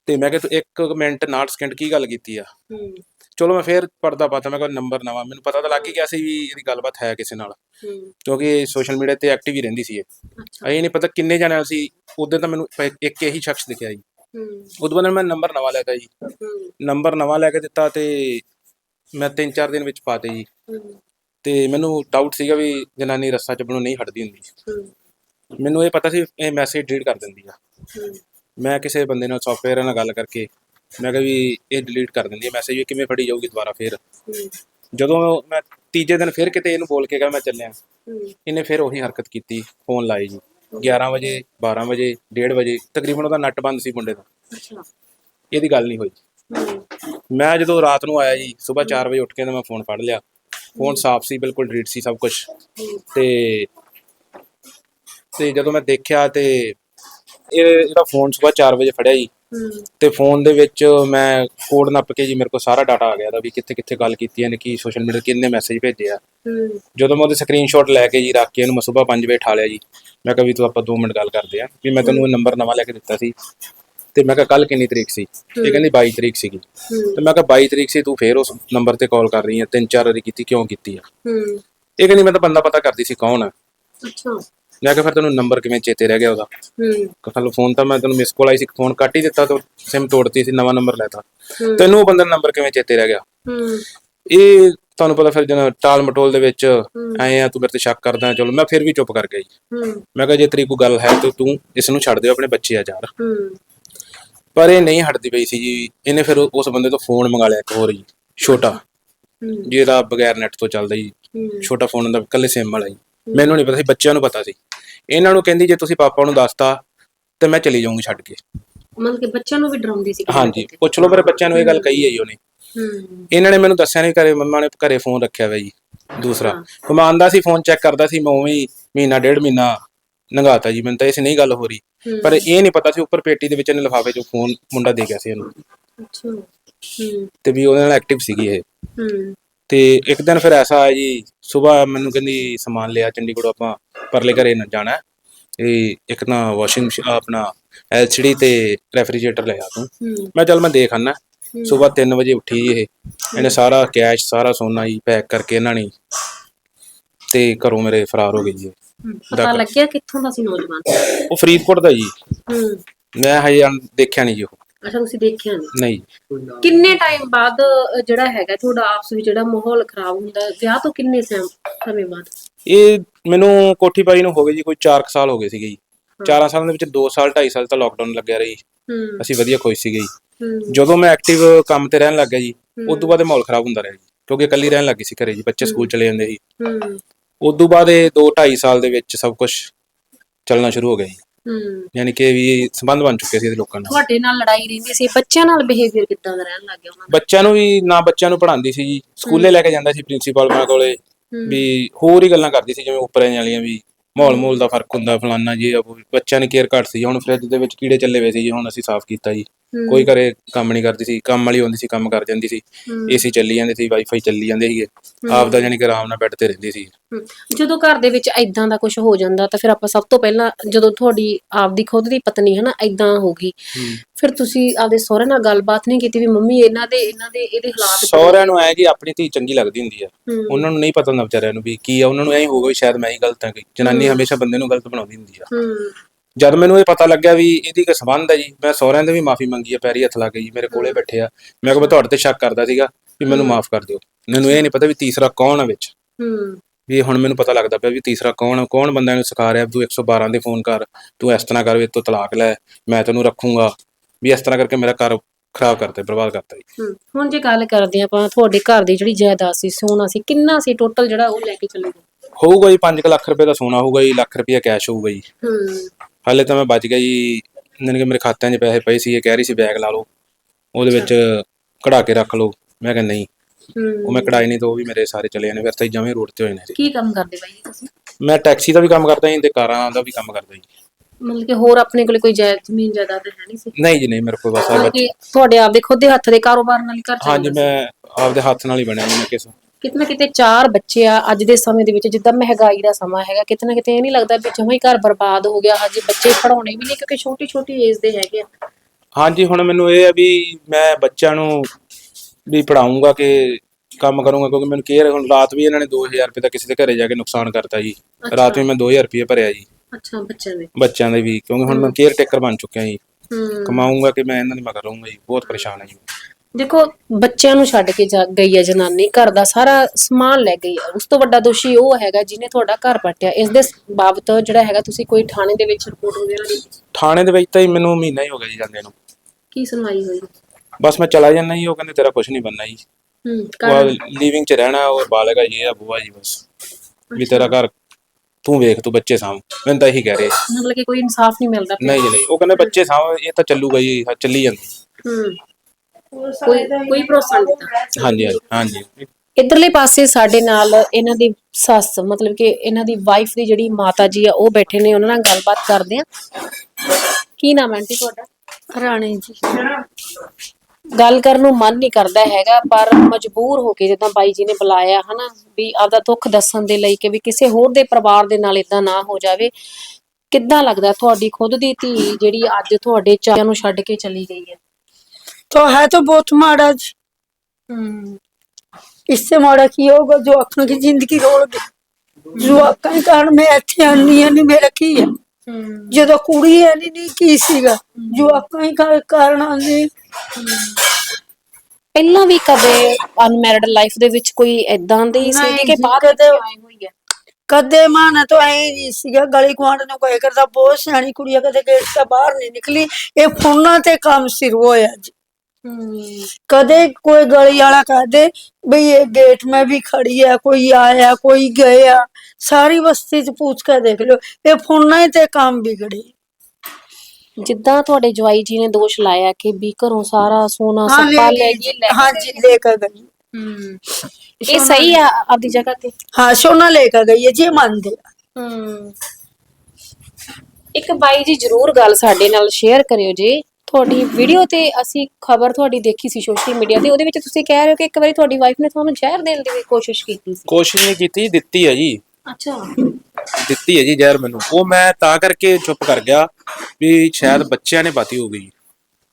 ਤੇ ਮੈਂ ਕਿਹਾ ਤੂੰ 1 ਮਿੰਟ 59 ਸਕਿੰਟ ਕੀ ਗੱਲ ਕੀਤੀ ਆ? ਹੂੰ। ਚਲੋ ਮੈਂ ਫੇਰ ਪਰਦਾ ਪਾਤਾ ਮੈਂ ਕਿਹਾ ਨੰਬਰ ਨਵਾਂ ਮੈਨੂੰ ਪਤਾ ਤਾਂ ਲੱਗ ਹੀ ਗਿਆ ਸੀ ਵੀ ਇਹਦੀ ਗੱਲਬਾਤ ਹੈ ਕਿਸੇ ਨਾਲ। ਕਿਉਂਕਿ ਸੋਸ਼ਲ ਮੀਡੀਆ ਤੇ ਐਕਟਿਵ ਹੀ ਰਹਿੰਦੀ ਸੀ ਇਹ। ਅਹੀਂ ਨਹੀਂ ਪਤਾ ਕਿੰਨੇ ਜਣੇ ਨਾਲ ਸੀ ਉਦੋਂ ਤਾਂ ਮੈਨੂੰ ਇੱਕ ਇਹੀ ਸ਼ਖਸ ਦਿਖਿਆ ਜੀ। ਉਦੋਂ ਬਾਅਦ ਮੈਂ ਨੰਬਰ ਨਵਾਂ ਲੈਤਾ ਜੀ। ਹੂੰ। ਨੰਬਰ ਨਵਾਂ ਲੈ ਕੇ ਦਿੱਤਾ ਤੇ ਮੈਂ 3-4 ਦਿਨ ਵਿੱਚ ਪਾਤੇ ਜੀ। ਤੇ ਮੈਨੂੰ ਡਾਊਟ ਸੀਗਾ ਵੀ ਜਨਾਨੀ ਰੱਸਾ ਚੱਬਣੋਂ ਨਹੀਂ ਹਟਦੀ ਹੁੰਦੀ। ਮੈਨੂੰ ਇਹ ਪਤਾ ਸੀ ਇਹ ਮੈਸੇਜ ਡਿਲੀਟ ਕਰ ਦਿੰਦੀ ਆ। ਮੈਂ ਕਿਸੇ ਬੰਦੇ ਨਾਲ ਸੌਫਟਵੇਅਰ ਨਾਲ ਗੱਲ ਕਰਕੇ ਮੈਂ ਕਿਹਾ ਵੀ ਇਹ ਡਿਲੀਟ ਕਰ ਦਿੰਦੀ ਹੈ ਮੈਸੇਜ ਵੀ ਕਿਵੇਂ ਫੜੀ ਜਾਊਗੀ ਦੁਬਾਰਾ ਫੇਰ? ਜਦੋਂ ਮੈਂ ਤੀਜੇ ਦਿਨ ਫਿਰ ਕਿਤੇ ਇਹਨੂੰ ਬੋਲ ਕੇ ਗਿਆ ਮੈਂ ਚੱਲਿਆ। ਇਹਨੇ ਫਿਰ ਉਹੀ ਹਰਕਤ ਕੀਤੀ ਫੋਨ ਲਾਏ ਜੀ। 11 ਵਜੇ 12 ਵਜੇ 1:30 ਵਜੇ ਤਕਰੀਬਨ ਉਹਦਾ ਨੱਟ ਬੰਦ ਸੀ ਮੁੰਡੇ ਦਾ। ਅੱਛਾ। ਇਹਦੀ ਗੱਲ ਨਹੀਂ ਹੋਈ। ਮੈਂ ਜਦੋਂ ਰਾਤ ਨੂੰ ਆਇਆ ਜੀ ਸਵੇਰ 4 ਵਜੇ ਉੱਠ ਕੇ ਤਾਂ ਮੈਂ ਫੋਨ ਫੜ ਲਿਆ। ਫੋਨ ਸਾਫ਼ ਸੀ ਬਿਲਕੁਲ ਡਿਲੀਟ ਸੀ ਸਭ ਕੁਝ ਤੇ ਤੇ ਜਦੋਂ ਮੈਂ ਦੇਖਿਆ ਤੇ ਇਹ ਇਹਦਾ ਫੋਨ ਸਵੇਰ 4 ਵਜੇ ਫੜਿਆ ਜੀ। ਤੇ ਫੋਨ ਦੇ ਵਿੱਚ ਮੈਂ ਕੋਡ ਨੱਪ ਕੇ ਜੀ ਮੇਰੇ ਕੋਲ ਸਾਰਾ ਡਾਟਾ ਆ ਗਿਆ ਦਾ ਵੀ ਕਿੱਥੇ ਕਿੱਥੇ ਗੱਲ ਕੀਤੀ ਇਹਨੇ ਕੀ ਸੋਸ਼ਲ ਮੀਡੀਆ ਕਿੰਨੇ ਮੈਸੇਜ ਭੇਜੇ ਆ। ਜਦੋਂ ਮੈਂ ਉਹਦੇ ਸਕਰੀਨਸ਼ਾਟ ਲੈ ਕੇ ਜੀ ਰੱਖ ਕੇ ਇਹਨੂੰ ਮੈਂ ਸਵੇਰ 5 ਵਜੇ ਠਾ ਲਿਆ ਜੀ। ਮੈਂ ਕਿਹਾ ਵੀ ਤੂੰ ਆਪਾਂ 2 ਮਿੰਟ ਗੱਲ ਕਰਦੇ ਆ ਵੀ ਮੈਂ ਤੈਨੂੰ ਨੰਬਰ ਨਵਾਂ ਲੈ ਕੇ ਦਿੱਤਾ ਸੀ। ਤੇ ਮੈਂ ਕਿਹਾ ਕੱਲ ਕਿੰਨੀ ਤਰੀਕ ਸੀ? ਇਹ ਕਹਿੰਦੀ 22 ਤਰੀਕ ਸੀਗੀ। ਤੇ ਮੈਂ ਕਿਹਾ 22 ਤਰੀਕ ਸੀ ਤੂੰ ਫੇਰ ਉਸ ਨੰਬਰ ਤੇ ਕਾਲ ਕਰ ਰਹੀ ਹੈ ਤਿੰਨ ਚਾਰ ਵਾਰੀ ਕੀਤੀ ਕਿਉਂ ਕੀਤੀ ਆ? ਹੂੰ। ਇਹ ਕਹਿੰਦੀ ਮੈਂ ਤਾਂ ਬੰਦਾ ਪਤਾ ਕਰਦੀ ਸੀ ਕੌਣ ਆ। ਅੱਛਾ। ਮੈਂ ਕਿਹਾ ਫਿਰ ਤੈਨੂੰ ਨੰਬਰ ਕਿਵੇਂ ਚੇਤੇ ਰਹਿ ਗਿਆ ਉਹਦਾ? ਹੂੰ। ਕੱਲ ਫੋਨ ਤਾਂ ਮੈਂ ਤੈਨੂੰ ਮਿਸ ਕਾਲ ਆਈ ਸੀ ਫੋਨ ਕੱਟ ਹੀ ਦਿੱਤਾ ਤੇ ਸਿਮ ਤੋੜਤੀ ਸੀ ਨਵਾਂ ਨੰਬਰ ਲੈਤਾ ਤੈਨੂੰ ਉਹ ਬੰਦੇ ਦਾ ਨੰਬਰ ਕਿਵੇਂ ਚੇਤੇ ਰਹਿ ਗਿਆ? ਹੂੰ। ਇਹ ਤੁਹਾਨੂੰ ਪਤਾ ਫਿਰ ਜਨਾ ਟਾਲ ਮਟੋਲ ਦੇ ਵਿੱਚ ਆਏ ਆ ਤੂੰ ਮੇਰੇ ਤੇ ਸ਼ੱਕ ਕਰਦਾ ਚਲੋ ਮੈਂ ਫਿਰ ਵੀ ਚੁੱਪ ਕਰ ਗਈ ਹੂੰ। ਮੈਂ ਕਿਹਾ ਜੇ ਤੇਰੀ ਕੋਈ ਗੱਲ ਹੈ ਤਾਂ ਤੂੰ ਇਸ ਨੂੰ ਛੱਡ ਦਿਓ ਆਪਣੇ ਬੱਚੇ ਆ ਯਾਰ। ਹੂੰ। ਪਰ ਇਹ ਨਹੀਂ ਹਟਦੀ ਪਈ ਸੀ ਜੀ। ਇਹਨੇ ਫਿਰ ਉਸ ਬੰਦੇ ਤੋਂ ਫੋਨ ਮੰਗਾ ਲਿਆ ਇੱਕ ਹੋਰ ਜੀ ਛੋਟਾ। ਹੂੰ। ਜਿਹਦਾ ਬਗੈਰ ਨੈਟ ਤੋਂ ਚੱਲਦਾ ਜੀ। ਛੋਟਾ ਫੋਨ ਹੁੰਦਾ ਇਕੱਲੇ ਸਿਮ ਵਾਲਾ ਜੀ। ਮੈਨੂੰ ਨਹੀਂ ਪਤਾ ਸੀ ਬੱਚਿਆਂ ਨੂੰ ਪਤਾ ਸੀ। ਇਹਨਾਂ ਨੂੰ ਕਹਿੰਦੀ ਜੇ ਤੁਸੀਂ ਪਾਪਾ ਨੂੰ ਦੱਸਤਾ ਤੇ ਮੈਂ ਚਲੀ ਜਾਊਂਗੀ ਛੱਡ ਕੇ। ਮਤਲਬ ਕਿ ਬੱਚਿਆਂ ਨੂੰ ਵੀ ਡਰਾਉਂਦੀ ਸੀ ਹਾਂਜੀ। ਪੁੱਛ ਲਓ ਮੇਰੇ ਬੱਚਿਆਂ ਨੂੰ ਇਹ ਗੱਲ ਕਹੀ ਹੈ ਜੀ ਉਹਨੇ। ਹੂੰ। ਇਹਨਾਂ ਨੇ ਮੈਨੂੰ ਦੱਸਿਆ ਨਹੀਂ ਘਰੇ ਮੰਮਾ ਨੇ ਘਰੇ ਫੋਨ ਰੱਖਿਆ ਹੋਇਆ ਜੀ ਦੂਸਰਾ। ਮੈਂ ਆਂਦਾ ਸੀ ਫੋਨ ਚੈੱਕ ਕਰਦਾ ਸੀ ਮੈਂ ਉਵੇਂ ਹੀ ਮਹੀਨਾ ਡੇਢ ਮਹੀਨਾ ਲੰਘਾਤਾ ਜੀ ਮੈਨੂੰ ਤਾਂ ਇਸ ਨਹੀਂ ਗੱਲ ਹੋ ਰਹੀ। ਪਰ ਇਹ ਨਹੀਂ ਪਤਾ ਸੀ ਉੱਪਰ ਪੇਟੀ ਦੇ ਵਿੱਚ ਇਹਨੇ ਲਿਫਾਫੇ 'ਚ ਫੋਨ ਮੁੰਡਾ ਦੇ ਗਿਆ ਸੀ ਇਹਨੂੰ। ਅੱਛਾ ਹੂੰ। ਤੇ ਵੀ ਉਹਦੇ ਨਾਲ ਐਕਟਿਵ ਸੀਗੀ ਇਹ। ਹੂੰ। ਤੇ ਇੱਕ ਦਿਨ ਫਿਰ ਐਸਾ ਆਇਆ ਜੀ ਸਵੇਰ ਮੈਨੂੰ ਕਹਿੰਦੀ ਸਮਾਨ ਲਿਆ ਚੰਡੀਗੜ੍ਹ ਆਪਾਂ ਪਰਲੇ ਘਰੇ ਨਾ ਜਾਣਾ ਹੈ। ਇਹ ਇੱਕ ਤਾਂ ਵਾਸ਼ਿੰਗ ਆਪਣਾ ਐਲਸੀਡੀ ਤੇ ਰੈਫਰੀਜਰੇਟਰ ਲਿਆ ਤੂੰ। ਹੂੰ। ਮੈਂ ਚੱਲ ਮੈਂ ਦੇਖ ਆਨਾ। ਸਵੇਰ 3 ਵਜੇ ਉੱਠੀ ਜੀ ਇਹ। ਇਹਨੇ ਸਾਰਾ ਕੈਸ਼ ਸਾਰਾ ਸੋਨਾ ਜੀ ਪੈਕ ਕਰਕੇ ਇਹਨਾਂ ਨੇ ਤੇ ਘਰੋਂ ਮੇਰੇ ਫਰਾਰ ਹੋ ਗਈ ਜੀ। ਹੂੰ। ਪਤਾ ਲੱਗਿਆ ਕਿੱਥੋਂ ਦਾ ਸੀ ਨੌਜਵਾਨ? ਉਹ ਫਰੀਦਕੋਟ ਦਾ ਜੀ। ਹੂੰ। ਮੈਂ ਹਜੇ ਅਣ- ਦੇਖਿਆ ਨਹੀਂ ਜੀ ਉਹ। ਅੱਛਾ ਤੁਸੀਂ ਦੇਖਿਆ ਨਹੀਂ ਨਹੀਂ। ਕਿੰਨੇ ਟਾਈਮ ਬਾਅਦ ਅ, ਜਿਹੜਾ ਹੈਗਾ ਤੁਹਾਡਾ ਆਪਸ ਵਿੱਚ ਜਿਹੜਾ ਮਾਹੌਲ ਖਰਾਬ ਹੁੰਦਾ? ਵਿਆਹ ਤੋਂ ਕਿੰਨੇ ਸਮ- ਸਮੇਂ ਬਾਅਦ? ਇਹ ਮੈਨੂੰ ਕੋਠੀ ਪਾਈ ਨੂੰ ਹੋ ਗਏ ਜੀ ਕੋਈ 4 ਸਾਲ ਹੋ ਗਏ ਸੀਗੇ ਜੀ। 4 ਸਾਲਾਂ ਦੇ ਵਿੱਚ 2 ਸਾਲ 2.5 ਸਾਲ ਤਾਂ ਲੋਕਡਾਊਨ ਲੱਗਿਆ ਰਹੀ ਹੂੰ। ਅਸੀਂ ਵਧੀਆ ਖੁਸ਼ ਸੀਗੇ ਜੀ। ਹੂੰ। ਜਦੋਂ ਮੈਂ ਐਕਟਿਵ ਕੰਮ ਤੇ ਰਹਿਣ ਲੱਗ ਗਿਆ ਜੀ ਉਸ ਤੋਂ ਬਾਅਦ ਇਹ ਮਾਹੌਲ ਖਰਾਬ ਹੁੰਦਾ ਰਿਹਾ ਜੀ ਕਿਉਂਕਿ ਇਕੱਲੀ ਰਹਿਣ ਲੱਗੀ ਸੀ ਘਰੇ ਜੀ ਬੱਚੇ ਸਕੂਲ ਚਲੇ ਜਾਂਦੇ ਸੀ। ਹੂੰ। ਉਸ ਤੋਂ ਬਾਅਦ ਇਹ 2 2.5 ਸਾਲ ਦੇ ਵਿੱਚ ਸਭ ਕੁਝ ਚੱਲਣਾ ਸ਼ੁਰੂ ਹੋ ਗਿਆ ਜੀ। ਹੂੰ ਯਾਨੀ ਕਿ ਵੀ ਸੰਬੰਧ ਬਣ ਚੁੱਕੇ ਸੀ ਇਹਦੇ ਲੋਕਾਂ ਨਾਲ ਤੁਹਾਡੇ ਨਾਲ ਲੜਾਈ ਰਹਿੰਦੀ ਸੀ ਬੱਚਿਆਂ ਨਾਲ ਬਿਹੇਵੀਅਰ ਕਿੱਦਾਂ ਦਾ ਰਹਿਣ ਲੱਗ ਗਿਆ ਉਹਨਾਂ ਦਾ ਬੱਚਿਆਂ ਨੂੰ ਵੀ ਨਾ ਬੱਚਿਆਂ ਨੂੰ ਪੜ੍ਹਾਉਂਦੀ ਸੀ ਜੀ ਸਕੂਲੇ ਲੈ ਕੇ ਜਾਂਦਾ ਸੀ ਪ੍ਰਿੰਸੀਪਲ ਮੈਂ ਕੋਲੇ। ਵੀ ਹੋਰ ਹੀ ਗੱਲਾਂ ਕਰਦੀ ਸੀ ਜਿਵੇਂ ਉੱਪਰ ਵਾਲੀਆਂ ਵੀ ਮਾਹੌਲ ਮੂਲ ਦਾ ਫ਼ਰਕ ਹੁੰਦਾ ਫਲਾਨਾ ਜੀ ਬੱਚਿਆਂ ਨੇ ਕੇਅਰ ਘੱਟ ਸੀ ਹੁਣ ਫ੍ਰਿਜ ਦੇ ਵਿੱਚ ਕੀੜੇ ਚੱਲੇ ਹੋਏ ਸੀ ਜੀ ਹੁਣ ਅਸੀਂ ਸਾਫ਼ ਕੀਤਾ ਜੀ। ਕੋਈ ਘਰੇ ਕੰਮ ਨਹੀਂ ਕਰਦੀ ਸੀ ਕੰਮ ਵਾਲੀ ਹੁੰਦੀ ਸੀ ਕੰਮ ਕਰ ਜਾਂਦੀ ਸੀ। ਏਸੀ ਚੱਲੀ ਜਾਂਦੇ ਸੀ ਵਾਈਫਾਈ ਚੱਲੀ ਜਾਂਦੇ ਸੀਗੇ। ਆਪ ਦਾ ਜਾਨੀ ਕਿ ਆਰਾਮ ਨਾਲ ਬੈੱਡ ਤੇ ਰਹਿੰਦੀ ਸੀ। ਹਮ, ਜਦੋਂ ਘਰ ਦੇ ਵਿੱਚ ਐਦਾਂ ਦਾ ਕੁਝ ਹੋ ਜਾਂਦਾ ਤਾਂ ਫਿਰ ਆਪਾਂ ਸਭ ਤੋਂ ਪਹਿਲਾਂ ਜਦੋਂ ਤੁਹਾਡੀ ਆਪਦੀ ਖੁਦ ਦੀ ਪਤਨੀ ਹੈ ਨਾ ਐਦਾਂ ਹੋ ਗਈ। ਫਿਰ ਤੁਸੀਂ ਆਪਦੇ ਸਹੁਰੇ ਨਾਲ ਗੱਲਬਾਤ ਨਹੀਂ ਕੀਤੀ ਵੀ ਮੰਮੀ ਇਹਨਾਂ ਦੇ ਇਹਨਾਂ ਦੇ ਇਹਦੇ ਹਾਲਾਤ ਸਹੁਰਿਆਂ ਨੂੰ ਐ ਕਿ ਆਪਣੀ ਧੀ ਚੰਗੀ ਲੱਗਦੀ ਹੁੰਦੀ ਆ। ਉਹਨਾਂ ਨੂੰ ਨਹੀਂ ਪਤਾ ਹੁੰਦਾ ਵਿਚਾਰਿਆਂ ਨੂੰ ਵੀ ਕੀ ਆ ਉਹਨਾਂ ਨੂੰ ਐਂ ਹੋਊਗਾ ਵੀ ਸ਼ਾਇਦ ਮੈਂ ਹੀ ਗਲਤ ਹਾਂ ਕੋਈ। ਜਨਾਨੀ ਹਮੇਸ਼ਾ ਬੰਦੇ ਨੂੰ ਗਲਤ ਬਣਾਉਂਦੀ ਹੁੰਦੀ ਆ। ਹੂੰ। ਜਦ ਮੈਨੂੰ ਇਹ ਪਤਾ ਲੱਗਿਆ ਵੀ ਇਹਦੀ ਕੋਈ ਸਬੰਧ ਹੈ ਜੀ ਮੈਂ ਸਹੁਰਿਆਂ ਦੇ ਵੀ ਮਾਫੀ ਮੰਗੀ ਆ ਪੈਰੀ ਹੱਥ ਲਾ ਕੇ ਜੀ ਮੇਰੇ ਕੋਲੇ ਬੈਠੇ ਆ। ਮੈਂ ਕਿਹਾ ਮੈਂ ਤੁਹਾਡੇ ਤੇ ਸ਼ੱਕ ਕਰਦਾ ਸੀਗਾ ਵੀ ਮੈਨੂੰ ਮਾਫ ਕਰ ਦਿਓ। ਮੈਨੂੰ ਇਹ ਨਹੀਂ ਪਤਾ ਵੀ ਤੀਸਰਾ ਕੌਣ ਆ ਵਿੱਚ। ਹੂੰ ਵੀ ਹੁਣ ਮੈਨੂੰ ਪਤਾ ਲੱਗਦਾ ਪਿਆ ਵੀ ਤੀਸਰਾ ਕੌਣ ਕੌਣ ਬੰਦਾ ਇਹਨੂੰ ਸਿਖਾ ਰਿਹਾ ਤੂੰ 112 ਦੇ ਫੋਨ ਕਰ ਤੂੰ ਇਸ ਤਰ੍ਹਾਂ ਕਰ ਵੀ ਤੂੰ ਤਲਾਕ ਲੈ ਮੈਂ ਤੈਨੂੰ ਰੱਖੂੰਗਾ। ਵੀ ਇਸ ਤਰ੍ਹਾਂ ਕਰਕੇ ਮੇਰਾ ਘਰ ਖਰਾਬ ਕਰਤਾ ਬਰਬਾਦ ਕਰਤਾ ਜੀ। ਹੁਣ ਜੇ ਗੱਲ ਕਰਦੇ ਆਪਾਂ ਤੁਹਾਡੇ ਘਰ ਦੀ ਜਿਹੜੀ ਜਾਇਦਾਦ ਸੀ ਸੋਨਾ ਸੀ ਕਿੰਨਾ ਸੀ ਟੋਟਲ ਜਿਹੜਾ ਉਹ ਲੈ ਕੇ ਚਲੇ ਗਏ? ਹੋਊਗਾ ਜੀ 5 ਲੱਖ ਰੁਪਏ ਦਾ ਸੋਨਾ ਹੋਊਗਾ ਜੀ ਲੱਖ ਰੁਪਏ ਕੈਸ਼ ਹੋਊਗਾ ਜੀ। ਹੂੰ ਹਾਲੇ ਤਾਂ ਮੈਂ ਬਚ ਗਿਆ ਜੀ ਜਾਣੀ ਕਿ ਮੇਰੇ ਖਾਤਿਆਂ 'ਚ ਪੈਸੇ ਪਏ ਸੀ ਇਹ ਕਹਿ ਰਹੀ ਸੀ ਬੈਗ ਲਾ ਲਓ। ਉਹਦੇ ਵਿੱਚ ਕਢਾ ਕੇ ਰੱਖ ਲਓ। ਮੈਂ ਕਿਹਾ ਨਹੀਂ ਉਹ ਮੈਂ ਕਢਾਈ ਨਹੀਂ ਤਾਂ ਉਹ ਵੀ ਮੇਰੇ ਸਾਰੇ ਚਲੇ ਜਾਣੇ ਫਿਰ ਤਾਂ ਜਮੇ ਰੋਡ ਤੇ ਹੋਏ ਨੇ। ਕੀ ਕੰਮ ਕਰਦੇ ਬਾਈ ਜੀ ਤੁਸੀਂ? ਮੈਂ ਟੈਕਸੀ ਦਾ ਵੀ ਕੰਮ ਕਰਦਾ ਜੀ ਤੇ ਕਾਰਾਂ ਦਾ ਵੀ ਕੰਮ ਕਰਦਾ ਜੀ। ਮਤਲਬ ਕਿ ਹੋਰ ਆਪਣੇ ਕੋਲੇ ਕੋਈ ਜਾਇਦ ਜ਼ਮੀਨ ਜਾਇਦਾਦ ਹੈ ਨਹੀਂ ਸੀ? ਨਹੀਂ ਜੀ ਨਹੀਂ ਮੇਰੇ ਕੋਲ ਬਸ ਆ ਬੱਚੇ। ਤੁਹਾਡੇ ਆਪਦੇ ਖੁਦ ਦੇ ਹੱਥ ਦੇ ਕਾਰੋਬਾਰ ਨਾਲ ਹੀ ਘਰ ਚੱਲਦਾ ਹਾਂਜੀ ਮੈਂ ਆਪਦੇ ਹੱਥ ਨਾਲ ਹੀ ਬਣਿਆ ਮੈਨੂੰ ਕਿਸ ਕਿਤੇ ਨਾ ਕਿਤੇ ਚਾਰ ਬੱਚੇ ਆ ਅੱਜ ਦੇ ਸਮੇਂ ਦੇ ਵਿੱਚ ਜਿੱਦਾਂ ਮਹਿੰਗਾਈ ਦਾ ਸਮਾਂ ਹੈਗਾ ਕਿਤੇ ਨਾ ਕਿਤੇ ਇਹ ਨਹੀਂ ਲੱਗਦਾ ਵੀ ਜਮਾਂ ਹੀ ਘਰ ਬਰਬਾਦ ਹੋ ਗਿਆ ਹਜੇ ਬੱਚੇ ਪੜਾਉਣੇ ਵੀ ਨਹੀਂ ਕਿਉਂਕਿ ਛੋਟੀ ਛੋਟੀ ਏਜ ਦੇ ਹੈਗੇ ਆ। ਹਾਂਜੀ ਹੁਣ ਮੈਨੂੰ ਇਹ ਹੈ ਵੀ ਮੈਂ ਬੱਚਿਆਂ ਨੂੰ ਵੀ ਪੜਾਉਂਗਾ ਕਿ ਕੰਮ ਕਰੂੰਗਾ ਕਿਉਂਕਿ ਮੈਨੂੰ ਕੇਅਰ ਹੁਣ ਰਾਤ ਵੀ ਇਹਨਾਂ ਨੇ 2000 ਰੁਪਏ ਦਾ ਕਿਸੇ ਦੇ ਘਰੇ ਜਾ ਕੇ ਨੁਕਸਾਨ ਕਰਤਾ ਜੀ। ਰਾਤ ਵੀ ਮੈਂ 2000 ਰੁਪਏ ਭਰਿਆ ਜੀ। ਅੱਛਾ ਬੱਚਿਆਂ ਦੇ। ਬੱਚਿਆਂ ਦੇ ਵੀ ਕਿਉਂਕਿ ਹੁਣ ਮੈਂ ਕੇਅਰ ਟੇਕਰ ਬਣ ਚੁੱਕਿਆ ਜੀ। ਹੂੰ। ਕਮਾਉਂਗਾ ਕਿ ਮੈਂ ਇਹਨਾਂ ਦੀ ਮਗਰ ਰਹੂੰਗਾ ਜੀ ਬਹੁਤ ਪਰੇਸ਼ਾਨ ਹਾਂ ਜੀ। ਦੇਖੋ ਬੱਚਿਆਂ ਨੂੰ ਛੱਡ ਕੇ ਜਾ ਗਈ ਹੈ ਜਨਾਨੀ ਘਰ ਦਾ ਸਾਰਾ ਸਮਾਨ ਲੈ ਗਈ ਹੈ। ਉਸ ਤੋਂ ਵੱਡਾ ਦੋਸ਼ੀ ਉਹ ਹੈਗਾ ਜਿਹਨੇ ਤੁਹਾਡਾ ਘਰ ਪੱਟਿਆ। ਇਸ ਦੇ ਬਾਬਤ ਜਿਹੜਾ ਹੈਗਾ ਤੁਸੀਂ ਕੋਈ ਥਾਣੇ ਦੇ ਵਿੱਚ ਰਿਪੋਰਟ ਵਗੈਰਾ ਦਿੱਤੀ? ਥਾਣੇ ਦੇ ਵਿੱਚ ਤਾਂ ਜੀ ਮੈਨੂੰ ਮਹੀਨਾ ਹੀ ਹੋ ਗਿਆ ਜੀ ਜਾਂਦੇ ਨੂੰ। ਕੀ ਸੁਣਵਾਈ ਹੋਈ? ਬਸ ਮੈਂ ਚਲਾ ਜਾਂਦਾ ਜੀ ਉਹ ਕਹਿੰਦੇ ਤੇਰਾ ਕੁਝ ਨਹੀਂ ਬੰਨਾ ਜੀ। ਹੂੰ ਉਹ ਕਾਰਨ? ਲਿਵਿੰਗ ਚ ਰਹਿਣਾ ਉਹ ਬਾਲਗਾ ਜੀ ਆ ਬੂਆ ਜੀ ਬਸ। ਵੀ ਤੇਰਾ ਘਰ ਤੂੰ ਵੇਖ ਤੂੰ ਬੱਚੇ ਸਾਂਭ। ਮੈਨੂੰ ਤਾਂ ਇਹੀ ਕਹਿ ਰਹੇ। ਮਤਲਬ ਕਿ ਕੋਈ ਇਨਸਾਫ ਨਹੀਂ ਮਿਲਦਾ। ਪਿਆ। ਨਹੀਂ ਜੀ ਨਹੀਂ। ਉਹ ਕਹਿੰਦੇ ਬੱਚੇ ਸਾਂਭ ਇਹ ਤਾਂ ਚੱਲੂਗਾ ਜੀ ਹਾਂ, ਚੱਲੀ ਜਾਂਦੀ। ਹੂੰ। ਕੋਈ ਕੋਈ ਭਰੋਸਾ ਨਹੀਂ ਦਿੱਤਾ। ਹਾਂਜੀ ਹਾਂਜੀ। ਹਾਂਜੀ। ਇਧਰਲੇ ਪਾਸੇ ਸਾਡੇ ਨਾਲ ਇਹਨਾਂ ਦੀ ਸੱਸ ਮਤਲਬ ਕਿ ਇਹਨਾਂ ਦੀ ਵਾਈਫ ਦੀ ਜਿਹੜੀ ਮਾਤਾ ਜੀ ਆ ਉਹ ਬੈਠੇ ਨੇ ਉਹਨਾਂ ਨਾਲ ਗੱਲਬਾਤ ਕਰਦੇ ਆ। ਕੀ ਨਾਮ ਹੈ ਆਂਟੀ ਤੁਹਾਡਾ? ਰਾਣੀ ਜੀ। ਗੱਲ ਕਰਨ ਨੂੰ ਮਨ ਨਹੀਂ ਕਰਦਾ ਹੈਗਾ ਪਰ ਮਜਬੂਰ ਹੋ ਕੇ ਜਿੱਦਾਂ ਬਾਈ ਜੀ ਨੇ ਬੁਲਾਇਆ ਹਨਾ ਵੀ ਆਪਦਾ ਦੁੱਖ ਦੱਸਣ ਦੇ ਲਈ ਕਿ ਵੀ ਕਿਸੇ ਹੋਰ ਦੇ ਪਰਿਵਾਰ ਦੇ ਨਾਲ ਇਦਾਂ ਨਾ ਹੋ ਜਾਵੇ। ਕਿੱਦਾਂ ਲੱਗਦਾ ਤੁਹਾਡੀ ਖੁਦ ਦੀ ਧੀ ਜਿਹੜੀ ਅੱਜ ਤੁਹਾਡੇ ਚਾਚਿਆਂ ਨੂੰ ਛੱਡ ਕੇ ਚਲੀ ਗਈ ਹੈ? तो है तो बहुत माड़ा जी ਹੂੰ इससे माड़ा की होगा जो अखन की जिंदगी रोल गई जो अखन कारण मैं ਇੱਥੇ ਆਨੀ ਨਹੀਂ ਮੇਰਾ ਕੀ ਹੈ ਹੂੰ ਜਦੋਂ ਕੁੜੀ ਹੈ ਨਹੀਂ ਨਹੀਂ ਕੀ ਸੀਗਾ ਜੋ ਅਖਨ ਹੀ ਕਾਰਨ ਆਂਦੀ ਪਹਿਲਾਂ ਵੀ ਕਦੇ ਅਨਮੈਰਿਡ ਲਾਈਫ ਦੇ ਵਿੱਚ ਕੋਈ ਐਦਾਂ ਦੀ ਸੀ ਨਹੀਂ ਕਿ ਜੀ, ਬਾਅਦ ਵਿੱਚ ਕਦੇ- ਆਈ ਹੋਈ ਹੈ ਕਦੇ ਮਾਨਾ ਤਾਂ ਐ ਨਹੀਂ ਸੀਗਾ ਗਲੀ ਕੁਆਂਡ ਨੂੰ ਕੋਈ ਕਰਦਾ ਬਹੁਤ ਸਿਆਣੀ ਕੁੜੀ ਆ ਕਦੇ ਗੇਟ ਤੋਂ ਬਾਹਰ ਨਹੀਂ ਨਿਕਲੀ ਇਹ ਫੋਨਾਂ ਤੇ ਕੰਮ ਸ਼ੁਰੂ ਹੋਇਆ ਜੀ ਹੂੰ कदे कोई गली वाला कह दे भाई ये गेट में भी खड़ी है कोई आया कोई गया सारी बस्ती च पूछ कर देख लो ये फोन ही ते काम बिगड़े ਜਿੱਦਾਂ ਤੁਹਾਡੇ ਜਵਾਈ ਜੀ ਨੇ ਦੋਸ਼ ਲਾਇਆ ਕਿ ਵੀ ਘਰੋਂ ਸਾਰਾ ਸੋਨਾ हाँ ਸੱਪਾ ले ਲੈ गई ਗਈ जी, ਲੈ हाँ जी लेकर गई ਹੂੰ ਇਹ ਸਹੀ ਆ ਆਪਦੀ ਜਗ੍ਹਾ ਤੇ हाँ सोना लेकर गई है जी मान दे ਹੂੰ ਇੱਕ ਬਾਈ ਜੀ ਜਰੂਰ ਗੱਲ ਸਾਡੇ ਨਾਲ ਸ਼ੇਅਰ ਕਰਿਓ ਜੀ ਤੁਹਾਡੀ ਵੀਡੀਓ ਤੇ ਅਸੀਂ ਖਬਰ ਤੁਹਾਡੀ ਦੇਖੀ ਸੀ ਸੋਸ਼ਲ ਮੀਡੀਆ ਤੇ ਉਹਦੇ ਵਿੱਚ ਤੁਸੀਂ ਕਹਿ ਰਹੇ ਹੋ ਕਿ ਇੱਕ ਵਾਰੀ ਤੁਹਾਡੀ ਵਾਈਫ ਨੇ ਤੁਹਾਨੂੰ ਜ਼ਹਿਰ ਦੇਣ ਦੀ ਕੋਸ਼ਿਸ਼ ਕੀਤੀ ਸੀ। ਕੋਸ਼ਿਸ਼ ਨਹੀਂ ਕੀਤੀ ਦਿੱਤੀ ਹੈ ਜੀ। ਅੱਛਾ। ਦਿੱਤੀ ਹੈ ਜੀ ਜ਼ਹਿਰ ਮੈਨੂੰ। ਉਹ ਮੈਂ ਤਾਂ ਕਰਕੇ ਚੁੱਪ ਕਰ ਗਿਆ ਵੀ ਸ਼ਾਇਦ ਬੱਚਿਆਂ ਨੇ ਪਾਤੀ ਹੋ ਗਈ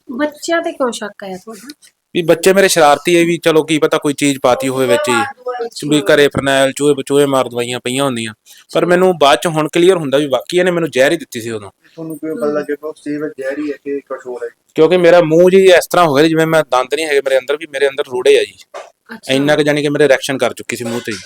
ਬੱਚਿਆਂ ਤੇ ਕਿਉਂ ਸ਼ੱਕ ਆਇਆ ਤੁਹਾਨੂੰ ਵੀ ਬੱਚੇ ਮੇਰੇ ਸ਼ਰਾਰਤੀ ਹੈ ਵੀ ਚਲੋ ਕੀ ਪਤਾ ਕੋਈ ਚੀਜ਼ ਪਾਤੀ ਹੋਵੇ ਵਿੱਚ ਹੀ। ਵੀ ਘਰੇ ਫਰਨੈਲ ਚੂਹੇ ਬਚੂਹੇ ਮਾਰ ਦਵਾਈਆਂ ਪਈਆਂ ਹੁੰਦੀਆਂ। ਪਰ ਮੈਨੂੰ ਬਾਅਦ ਚ ਹੁਣ ਕਲੀਅਰ ਹੁੰਦਾ ਵੀ ਵਾਕਈ ਇਹਨੇ ਮੈਨੂੰ ਜ਼ਹਿਰ ਹੀ ਦਿੱਤੀ ਸੀ ਉਦੋਂ। ਤੁਹਾਨੂੰ ਕਿਵੇਂ ਪਤਾ ਲੱਗੇ ਕਿ ਉਹ ਸਟੀਵ ਜੈਰੀ ਹੈ ਕਿ ਕੁਝ ਹੋਰ ਹੈ? ਕਿਉਂਕਿ ਮੇਰਾ ਮੂੰਹ ਜੀ ਇਸ ਤਰ੍ਹਾਂ ਹੋ ਗਿਆ ਜਿਵੇਂ ਮੈਂ ਦੰਦ ਨਹੀਂ ਹੈਗੇ ਮੇਰੇ ਅੰਦਰ ਵੀ ਮੇਰੇ ਅੰਦਰ ਰੋੜੇ ਆ ਜੀ। ਇੰਨਾ ਕੁ ਜਾਨੀ ਕਿ ਮੇਰੇ ਰਿਐਕਸ਼ਨ ਕਰ ਚੁੱਕੀ ਸੀ ਮੂੰਹ ਤੇ ਜੀ।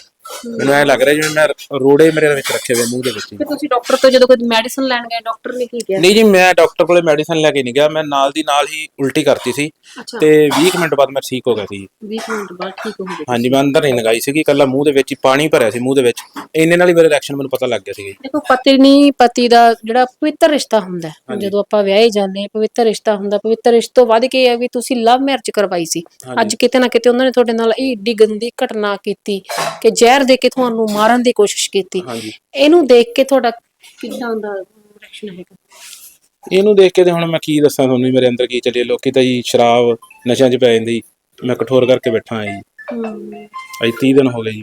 ਮੈਨੂੰ ਐ ਲੱਗ ਰਿਹਾ ਜਿਵੇਂ ਮੈਂ ਰੋੜੇ ਮੇਰੇ ਵਿੱਚ ਰੱਖੇ ਹੋਏ ਮੂੰਹ ਦੇ ਵਿੱਚ। ਫਿਰ ਤੁਸੀਂ ਡਾਕਟਰ ਤੋਂ ਜਦੋਂ ਕੋਈ ਮੈਡੀਸਨ ਲੈਣ ਗਏ ਡਾਕਟਰ ਨੇ ਕੀ ਕਿਹਾ? ਨਹੀਂ ਜੀ ਮੈਂ ਡਾਕਟਰ ਕੋਲੇ ਮੈਡੀਸਨ ਲੈ ਕੇ ਨਹੀਂ ਗਿਆ। ਮੈਂ ਨਾਲ ਦੀ ਨਾਲ ਹੀ ਉਲਟੀ ਕਰਤੀ ਸੀ। ਅੱਛਾ। ਤੇ 20 ਕੁ ਮਿੰਟ ਬਾਅਦ ਮੈਂ ਠੀਕ ਹੋ ਗਿਆ ਸੀ 20 ਮਿੰਟ ਬਾਅਦ ਠੀਕ ਹੋ ਗਏ। ਹਾਂਜੀ ਮੈਂ ਅੰਦਰ ਨਹੀਂ ਲਗਾਈ ਸੀਗੀ। ਕੱਲਾ ਮੂੰਹ ਦੇ ਵਿੱਚ ਹੀ ਪਾਣੀ ਭਰਿਆ ਸੀ ਮੂੰਹ ਦੇ ਵਿੱਚ। ਇੰਨੇ ਨਾਲ ਹੀ ਮੇਰੇ ਰਿਐਕਸ਼ਨ ਮੈਨੂੰ ਪਤਾ ਲੱਗ ਗਿਆ ਸੀ ਦੇਖੋ ਪਤਨੀ ਪਤੀ ਦਾ ਜਿਹੜਾ ਪਵਿੱਤਰ ਰਿਸ਼ਤਾ ਹੁੰਦਾ ਹੈ, ਜਦੋਂ ਆਪਾਂ ਵਿਆਹੇ ਜਾਂਦੇ ਹਾਂ ਪਵਿੱਤਰ ਰਿਸ਼ਤਾ ਹੁੰਦਾ। ਪਵਿੱਤਰ ਰਿਸ਼ਤੇ ਤੋਂ ਵੱਧ ਕੇ ਇਹ ਹੈ ਵੀ ਤੁਸੀਂ ਲਵ ਮੈਰਿਜ ਕਰਵਾਈ ਸੀ। ਅੱਜ ਕਿਤੇ ਨਾ ਕਿਤੇ ਉਹਨਾਂ ਨੇ ਤੁਹਾਡੇ ਨਾਲ ਇਹ ਏਡੀ ਗੰਦੀ ਘਟਨਾ ਕੀਤੀ ਕਿ ਜ਼ਹਿਰ ਦੇ ਕੇ ਤੁਹਾਨੂੰ ਮਾਰਨ ਦੀ ਕੋਸ਼ਿਸ਼ ਕੀਤੀ। ਹਾਂਜੀ। ਇਹਨੂੰ ਦੇਖ ਕੇ ਤੁਹਾਡਾ ਕਿੱਦਾਂ ਦਾ ਰਿਐਕਸ਼ਨ ਹੈਗਾ? ਇਹਨੂੰ ਦੇਖ ਕੇ ਤੇ ਹੁਣ ਮੈਂ ਕੀ ਦੱਸਾਂ ਤੁਹਾਨੂੰ ਵੀ ਮੇਰੇ ਅੰਦਰ ਕੀ ਚੱਲੇ ਲੋਕੀ ਤਾਂ ਜੀ ਸ਼ਰਾਬ ਨਸ਼ਿਆਂ 'ਚ ਪੈ ਜਾਂਦੇ ਜੀ। ਮੈਂ ਕਠੋਰ ਕਰਕੇ ਬੈਠਾ ਹਾਂ ਜੀ। ਹਮ, ਅੱਜ 30 ਦਿਨ ਹੋ ਗਏ ਜੀ।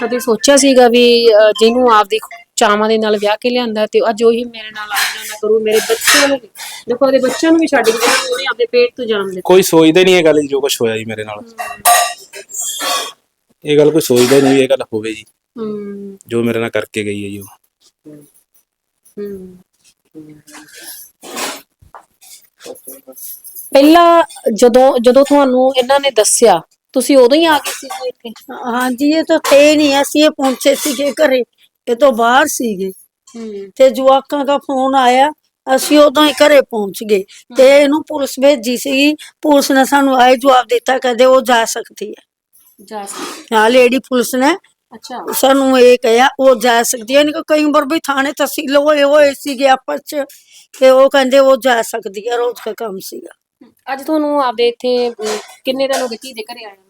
ਕਦੇ ਸੋਚਿਆ ਸੀਗਾ ਵੀ ਅਹ, ਜਿਹਨੂੰ ਆਪਦੀ ਚਾਵਾਂ ਦੇ ਨਾਲ ਵਿਆਹ ਕੇ ਲਿਆਂਦਾ ਤੇ ਅੱਜ ਉਹੀ ਮੇਰੇ ਨਾਲ ਆਜਾ ਨਾ ਕਰੂ ਮੇਰੇ ਬੱਚਿਆਂ ਨੂੰ ਵੀ। ਦੇਖੋ ਉਹਦੇ ਬੱਚਿਆਂ ਨੂੰ ਵੀ ਛੱਡ ਕੇ ਉਹਨੇ ਆਪਣੇ ਪੇਟ ਤੋਂ ਜਨਮ ਦਿੱਤਾ। ਕੋਈ ਸੋਚਦਾ ਨਹੀਂ ਇਹ ਗੱਲ ਜੀ ਜੋ ਕੁਝ ਹੋਇਆ ਜੀ ਮੇਰੇ ਨਾਲ। ਇਹ ਗੱਲ ਕੋਈ ਸੋਚਦਾ ਹੀ ਨਹੀਂ ਵੀ ਇਹ ਗੱਲ ਹੋਵੇ ਜੀ ਹਮ ਜੋ ਮੇਰੇ ਨਾਲ ਕਰਕੇ ਗਈ ਹੈ ਜੀ ਉਹ ਹਮ ਪਹਿਲਾਂ ਜਦੋਂ ਜਦੋਂ ਤੁਹਾਨੂੰ ਇਹਨਾਂ ਨੇ ਦੱਸਿਆ ਤੁਸੀਂ ਉਦੋਂ ਹੀ ਆ ਗਏ ਸੀ ਜੀ ਇੱਥੇ हाँ जी ये तो थे नहीं ऐसे ये पहुंचे सीगे घरे ये तो बाहर सीगे ਹਮ ਤੇ ਜਵਾਕਾਂ ਦਾ ਫੋਨ ਆਇਆ ਅਸੀਂ ਉਦੋਂ ਹੀ ਘਰੇ ਪਹੁੰਚ ਗਏ ਤੇ ਇਹਨੂੰ ਪੁਲਿਸ ਭੇਜੀ ਸੀ ਪੁਲਿਸ ਨੇ ਸਾਨੂੰ ਆਏ ਜਵਾਬ ਦਿੱਤਾ ਕਹਿੰਦੇ ਉਹ ਜਾ ਸਕਦੀ ਹੈ ਹਾਂ ਲੇਡੀ ਪੁਲਿਸ ਨੇ। ਅੱਛਾ। ਸਾਨੂੰ ਇਹ ਕਿਹਾ ਉਹ ਜਾ ਸਕਦੀ ਹੈ। ਯਾਨੀ ਕਿ ਕਈ ਵਾਰ ਵੀ ਥਾਣੇ ਤਹਿਸੀਲ ਹੋਏ ਹੋਏ ਸੀਗੇ ਆਪਸ ਚ ਤੇ ਉਹ ਕਹਿੰਦੇ ਉਹ ਜਾ ਸਕਦੀ ਹੈ। ਰੋਜ਼ ਦਾ ਕੰਮ ਸੀਗਾ। ਅੱਜ ਤੁਹਾਨੂੰ ਆਪਦੇ ਇੱਥੇ ਅਮ, ਕਿੰਨੇ ਦਿਨ ਹੋ ਗਏ ਧੀ ਦੇ ਘਰੇ ਆਏ ਨੂੰ?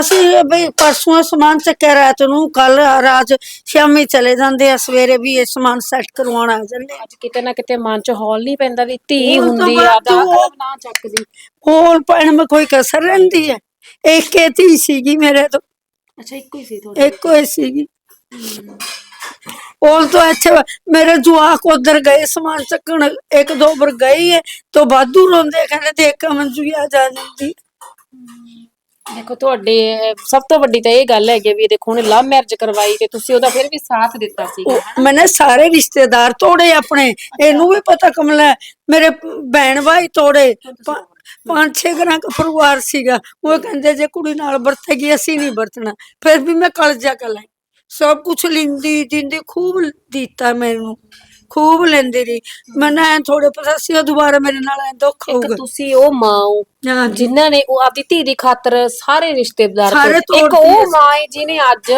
ਅਸੀਂ ਬਈ ਪਰਸੋਂ ਸਮਾਨ ਚੱਕਿਆ ਰਾਤ ਨੂੰ। ਕੱਲ ਰਾਜ ਸ਼ਾਮੀ ਚਲੇ ਜਾਂਦੇ ਆ। ਸਵੇਰੇ ਵੀ ਇਹ ਸਮਾਨ ਸੈੱਟ ਕਰਵਾਉਣ ਆ ਜਾਂਦੇ। ਅੱਜ ਕਿਤੇ ਨਾ ਕਿਤੇ ਮਨ 'ਚ ਹੌਲ ਨਹੀਂ ਪੈਂਦਾ ਵੀ ਧੀ ਉਹ ਤਾਂ ਹੁੰਦੀ ਆ ਬਾਅਦ ਚੋਂ ਉਹ- ਨਾ ਚੱਕਦੀ। ਹੋਰ ਪੈਣ ਮੈਂ ਕੋਈ ਕਸਰ ਰਹਿੰਦੀ ਹੈ। ਇੱਕ ਹੀ ਧੀ ਸੀਗੀ ਮੇਰੇ ਤੋਂ। ਅੱਛਾ ਇੱਕੋ ਹੀ ਸੀ ਤੁਹਾਡੀ ਇੱਕੋ ਹੀ ਸੀਗੀ। ਉਹ ਤੋਂ ਅੱਛਾ ਮੇਰੇ ਜਵਾਕ ਉਧਰ ਗਏ ਸਮਾਨ ਚੱਕਣ। ਇੱਕ ਦੋ ਵਾਰ ਗਏ ਹੈ तो ਬਾਦੂ ਰੋਂਦੇ ਕਹਿੰਦੇ ਦੇਖ ਕੇ ਮੰਜੂ ਆ ਜਾ ਜਾਂਦੀ। ਦੇਖੋ ਤੁਹਾਡੇ ਅਹ, ਸਭ ਤੋਂ ਵੱਡੀ ਤਾਂ ਇਹ ਗੱਲ ਹੈਗੀ ਵੀ ਦੇਖੋ ਉਹਨੇ ਲਵ ਮੈਰਿਜ ਕਰਵਾਈ ਤੇ ਤੁਸੀਂ ਉਹਦਾ ਫਿਰ ਵੀ ਸਾਥ ਦਿੱਤਾ ਸੀਗਾ ਉਹ- ਮੈਨੇ ਸਾਰੇ ਰਿਸ਼ਤੇਦਾਰ ਤੋੜੇ ਆਪਣੇ। ਇਹਨੂੰ ਵੀ ਪਤਾ ਕਮਲਾ ਹੈ। ਮੇਰੇ ਭੈਣ ਭਾਈ ਤੋੜੇ ਪ- ਪੰਜ ਛੇ ਘਰਾਂ ਦਾ ਪਰਿਵਾਰ ਸੀਗਾ ਉਹ ਕਹਿੰਦੇ ਜੇ ਕੁੜੀ ਨਾਲ ਵਰਤੇਗੀ ਅਸੀਂ ਨਹੀਂ ਵਰਤਣਾ ਫਿਰ ਵੀ ਮੈਂ ਕਲਜਾ ਕਲਾਂ ਸਭ ਕੁਝ ਲਿੰਦੀ ਦਿੰਦੀ ਖੂਬ ਦਿੱਤਾ ਮੈਨੂੰ ਖੂਬ ਲੈਂਦੀ ਰਹੀ ਮੈਨੂੰ ਐ ਥੋੜੇ ਪਤਾ ਸੀ ਉਹ ਦੁਬਾਰਾ ਮੇਰੇ ਨਾਲ ਐ ਦੁੱਖ ਇੱਕ ਹੋਊਗਾ ਤੁਸੀਂ ਉਹ ਮਾਂ ਹੋ ਹਾਂ ਜੀ। ਜਿਨ੍ਹਾਂ ਨੇ ਉਹ ਆਪਦੀ ਧੀ ਦੀ ਖਾਤਰ ਸਾਰੇ ਰਿਸ਼ਤੇਦਾਰ ਸਾਰੇ ਤੋੜੇ। ਇੱਕ ਉਹ। ਮਾਂ ਹੈ ਜਿਹਨੇ ਅੱਜ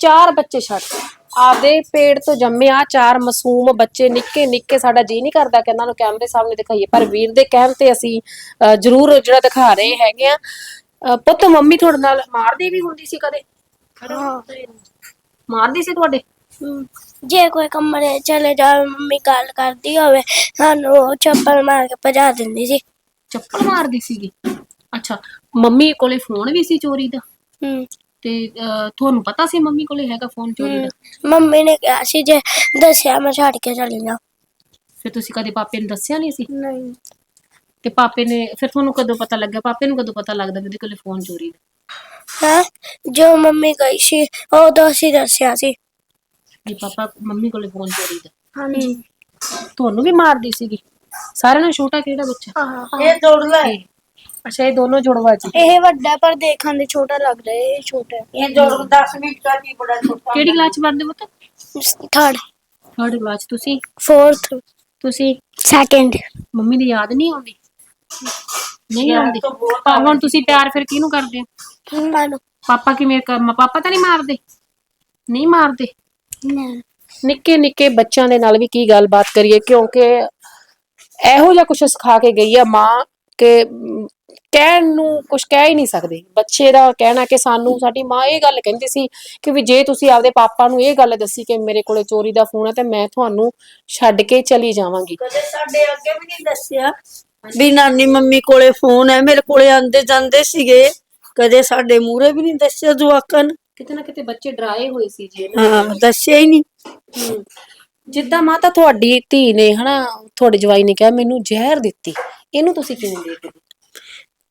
ਚਾਰ ਬੱਚੇ ਛੱਡ ਦਿੱਤੇ। ਆਪਦੇ ਪੇਟ ਤੋਂ ਜੰਮੇ ਆ ਚਾਰ ਮਾਸੂਮ ਬੱਚੇ ਨਿੱਕੇ ਨਿੱਕੇ ਸਾਡਾ ਜੀ ਨਹੀਂ ਕਰਦਾ ਕਿ ਇਹਨਾਂ ਨੂੰ ਕੈਮਰੇ ਸਾਹਮਣੇ ਦਿਖਾਈਏ। ਪਰ ਵੀਰ ਦੇ ਕਹਿਣ ਤੇ ਅਸੀਂ ਅਹ, ਜ਼ਰੂਰ ਜਿਹੜਾ ਦਿਖਾ ਰਹੇ ਹੈਗੇ ਆ। ਅਹ, ਪੁੱਤ ਮੰਮੀ ਤੁਹਾਡੇ ਨਾਲ ਮਾਰਦੀ ਵੀ ਹੁੰਦੀ ਸੀ ਕਦੇ? ਮਾਰਦੀ ਸੀ ਤੁਹਾਡੇ? ਜੇ ਕੋਈ ਕਮਰੇ ਚਲੇ ਜਾਵੇ ਮੰਮੀ ਗੱਲ ਕਰਦੀ ਹੋਵੇ ਸਾਨੂੰ ਉਹ ਚੱਪਲ ਮਾਰ ਕੇ ਭਜਾ ਦਿੰਦੀ ਸੀ। ਚੱਪਲ ਮਾਰਦੀ ਸੀਗੀ? ਅੱਛਾ ਮੰਮੀ ਕੋਲੇ ਫੋਨ ਵੀ ਸੀ ਚੋਰੀ ਦਾ? ਹਮ, ਤੇ ਅਹ, ਤੁਹਾਨੂੰ ਪਤਾ ਸੀ ਮੰਮੀ ਕੋਲੇ ਹੈਗਾ ਫੋਨ ਚੋਰੀ ਦਾ? ਮੰਮੀ ਨੇ ਕਿਹਾ ਸੀ ਜੇ ਦੱਸਿਆ ਮੈਂ ਛੱਡ ਕੇ ਚਲੀ ਜਾ ਫਿਰ ਤੁਸੀਂ ਕਦੇ ਪਾਪੇ ਨੂੰ ਦੱਸਿਆ ਨਹੀਂ ਸੀ? ਨਹੀਂ। ਤੇ ਪਾਪੇ ਨੇ ਫਿਰ ਤੁਹਾਨੂੰ ਕਦੋਂ ਪਤਾ ਲੱਗਿਆ? ਪਾਪੇ ਨੂੰ ਕਦੋਂ ਪਤਾ ਲੱਗਦਾ ਵੀ ਉਹਦੇ ਕੋਲੇ ਫੋਨ ਚੋਰੀ ਦਾ? ਹੈ? ਜੋ ਮੰਮੀ ਗਈ ਸੀ ਉਹ ਦੋਸੀ ਦੱਸਿਆ ਸੀ। ਵੀ ਪਾਪਾ ਮੰਮੀ ਕੋਲੇ ਫੋਨ ਚੋਰੀ ਦਾ। ਹਾਂਜੀ। ਤੁਹਾਨੂੰ ਵੀ ਮਾਰਦੀ ਸੀਗੀ? ਸਾਰਿਆਂ ਨਾਲੋਂ ਛੋਟਾ ਕਿਹੜਾ ਬੱਚਾ? ਇਹ ਤੋੜ ਲੈ। ਅੱਛਾ ਇਹ ਦੋਨੋਂ ਜੁੜਵਾ ਜੀ ਇਹ ਵੱਡਾ ਪਰ ਦੇਖਣ ਦੇ ਛੋਟਾ ਲੱਗਦਾ ਹੈ, ਇਹ ਛੋਟਾ। ਇਹ ਜੋੜ 10 ਮਿੰਟ ਦਾ ਕੀ ਬੜਾ ਛੋਟਾ। ਕਿਹੜੀ ਕਲਾਸ ਚ ਪੜ੍ਹਦੇ ਪੁੱਤ? ਥਰਡ ਥਰਡ ਕਲਾਸ ਤੁਸੀਂ? ਫੋਰਥ ਤੁਸੀਂ? ਸੈਕੰਡ ਮੰਮੀ ਦੀ ਯਾਦ ਨਹੀਂ ਆਉਂਦੀ? ਨਹੀਂ ਆਉਂਦੀ? ਪਰ ਹੁਣ ਤੁਸੀਂ ਪਿਆਰ ਫਿਰ ਕਿਹਨੂੰ ਕਰਦੇ ਹੋ? ਮਾਨੂੰ ਪਾਪਾ ਕਿਵੇਂ ਕਰ ਪਾਪਾ ਤਾਂ ਨਹੀਂ ਮਾਰਦੇ? ਨਹੀਂ ਮਾਰਦੇ? ਨਾ। ਨਿੱਕੇ ਨਿੱਕੇ ਬੱਚਿਆਂ ਦੇ ਨਾਲ ਵੀ ਕੀ ਗੱਲਬਾਤ ਕਰੀਏ ਕਿਉਂਕਿ ਇਹੋ ਜਿਹਾ ਕੁਝ ਸਿਖਾ ਕੇ ਗਈ ਆ ਮਾਂ ਕਿ ਮ, ਕਹਿਣ ਨੂੰ ਕੁਝ ਕਹਿ ਹੀ ਨਹੀਂ ਸਕਦੇ। ਬੱਚੇ ਦਾ ਕਹਿਣਾ ਕਿ ਸਾਨੂੰ ਸਾਡੀ ਮਾਂ ਇਹ ਗੱਲ ਕਹਿੰਦੀ ਸੀ ਕਿ ਵੀ ਜੇ ਤੁਸੀਂ ਆਪਦੇ ਪਾਪਾ ਨੂੰ ਇਹ ਗੱਲ ਦੱਸੀ ਕਿ ਮੇਰੇ ਕੋਲੇ ਚੋਰੀ ਦਾ ਫੋਨ ਹੈ ਤੇ ਮੈਂ ਤੁਹਾਨੂੰ ਛੱਡ ਕੇ ਚਲੀ ਜਾਵਾਂਗੀ। ਕਦੇ ਸਾਡੇ ਅੱਗੇ ਵੀ ਨਹੀਂ ਦੱਸਿਆ ਵੀ ਨਾਨੀ ਮੰਮੀ ਕੋਲੇ ਫੋਨ ਹੈ ਮੇਰੇ ਕੋਲੇ ਆਂਦੇ ਜਾਂਦੇ ਸੀਗੇ। ਕਦੇ ਸਾਡੇ ਮੂਹਰੇ ਵੀ ਨਹੀਂ ਦੱਸਿਆ ਜਵਾਕਾਂ ਨੇ। ਕਿਤੇ ਨਾ ਕਿਤੇ ਬੱਚੇ ਡਰਾਏ ਹੋਏ ਸੀ ਜੀ। ਇਹਨਾਂ ਹਾਂ ਦੱਸਿਆ ਹੀ ਨਹੀਂ। ਹਮ, ਜਿੱਦਾਂ ਮਾਤਾ ਤੁਹਾਡੀ ਧੀ ਨੇ ਹਨਾ ਤੁਹਾਡੇ ਜਵਾਈ ਨੇ ਕਿਹਾ ਮੈਨੂੰ ਜ਼ਹਿਰ ਦਿੱਤੀ। ਇਹਨੂੰ ਤੁਸੀਂ ਕਿਵੇਂ ਦੇਖਦੇ? ਹੋ?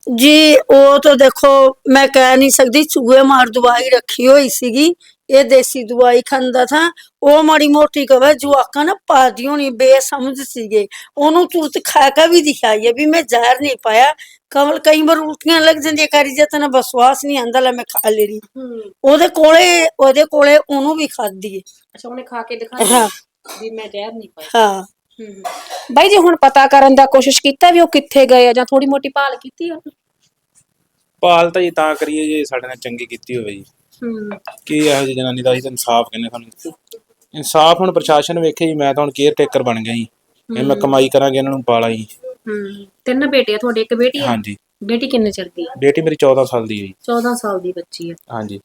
ਜੀ ਉਹ ਤਾਂ ਦੇਖੋ ਮੈਂ ਕਹਿ ਨਹੀਂ ਸਕਦੀ ਚੂਹੇ ਮਾਰ ਦਵਾਈ ਰੱਖੀ ਹੋਈ ਸੀਗੀ ਇਹ ਦੇਸੀ ਦਵਾਈ ਖਾਂਦਾ ਥਾ। ਉਹ ਮਾੜੀ ਮੋਟੀ ਕਵੇ ਜਵਾਕਾਂ ਨਾ ਪਾਦੀ ਹੋਣੀ ਬੇਸਮਝ ਸੀਗੇ। ਉਹਨੂੰ ਤੂਤ ਖਾ ਕੇ ਵੀ ਦਿਖਾਈ ਹੈ ਵੀ ਮੈਂ ਜ਼ਹਿਰ ਨਹੀਂ ਪਾਇਆ। ਕਮਲ ਕਈ ਵਾਰ ਉਲਟੀਆਂ ਲੱਗ ਜਾਂਦੀਆਂ ਕਰੀ ਜੇ ਤੈਨੂੰ ਬਸਵਾਸ ਨਹੀਂ ਆਂਦਾ ਲੈ ਮੈਂ ਖਾ ਹਮ ਉਹਦੇ ਕੋਲੇ ਉਹਦੇ ਕੋਲੇ ਉਹਨੂੰ ਵੀ ਖਾਦੀ ਅੱਛਾ ਉਹਨੇ ਖਾ ਕੇ ਦਿਖਾਇਆ ਹਾਂ। ਵੀ ਮੈਂ ਜ਼ਹਿਰ ਨਹੀਂ ਪਾਇਆ। ਹਾਂ। ਬਾਈ ਜੀ ਹੁਣ ਪਤਾ ਕਰਨ ਦਾ ਕੋਸ਼ਿਸ਼ ਕੀਤਾ ਵੀ ਉਹ ਕਿੱਥੇ ਗਏ ਆ ਜਾਂ ਥੋੜੀ ਮੋਟੀ ਭਾਲ ਕੀਤੀ ਆ ਭਾਲ ਤਾਂ ਜੀ ਤਾਂ ਕਰੀਏ ਜੇ ਸਾਡੇ ਨਾਲ ਚੰਗੀ ਕੀਤੀ ਹੋਵੇ ਜੀ। ਹਮ ਕੀ ਇਹੋ ਜਿਹੀ ਜਨਾਨੀ ਦਾ ਅਸੀਂ ਤਾਂ ਇਨਸਾਫ ਕਹਿੰਦੇ ਸਾਨੂੰ। ਇਨਸਾਫ ਹੁਣ ਪ੍ਰਸ਼ਾਸਨ ਵੇਖੇ ਜੀ ਮੈਂ ਤਾਂ ਹੁਣ ਕੇਅਰ ਟੇਕਰ ਬਣ ਗਿਆ ਜੀ। ਇਹ ਮੈਂ ਕਮਾਈ ਕਰਾਂਗੇ ਇਹਨਾਂ ਨੂੰ ਪਾਲਾਂ ਜੀ। ਹਮ ਤਿੰਨ ਬੇਟੇ ਆ ਤੁਹਾਡੇ ਇੱਕ ਬੇਟੀ ਆ? ਹਾਂਜੀ। ਬੇਟੀ ਕਿੰਨੇ ਚਿਰ ਦੀ ਆ? ਬੇਟੀ ਮੇਰੀ 14 ਸਾਲ ਦੀ ਹੈ ਜੀ। 14 ਸਾਲ ਦੀ ਬੱਚੀ ਆ। ਹਾਂਜੀ।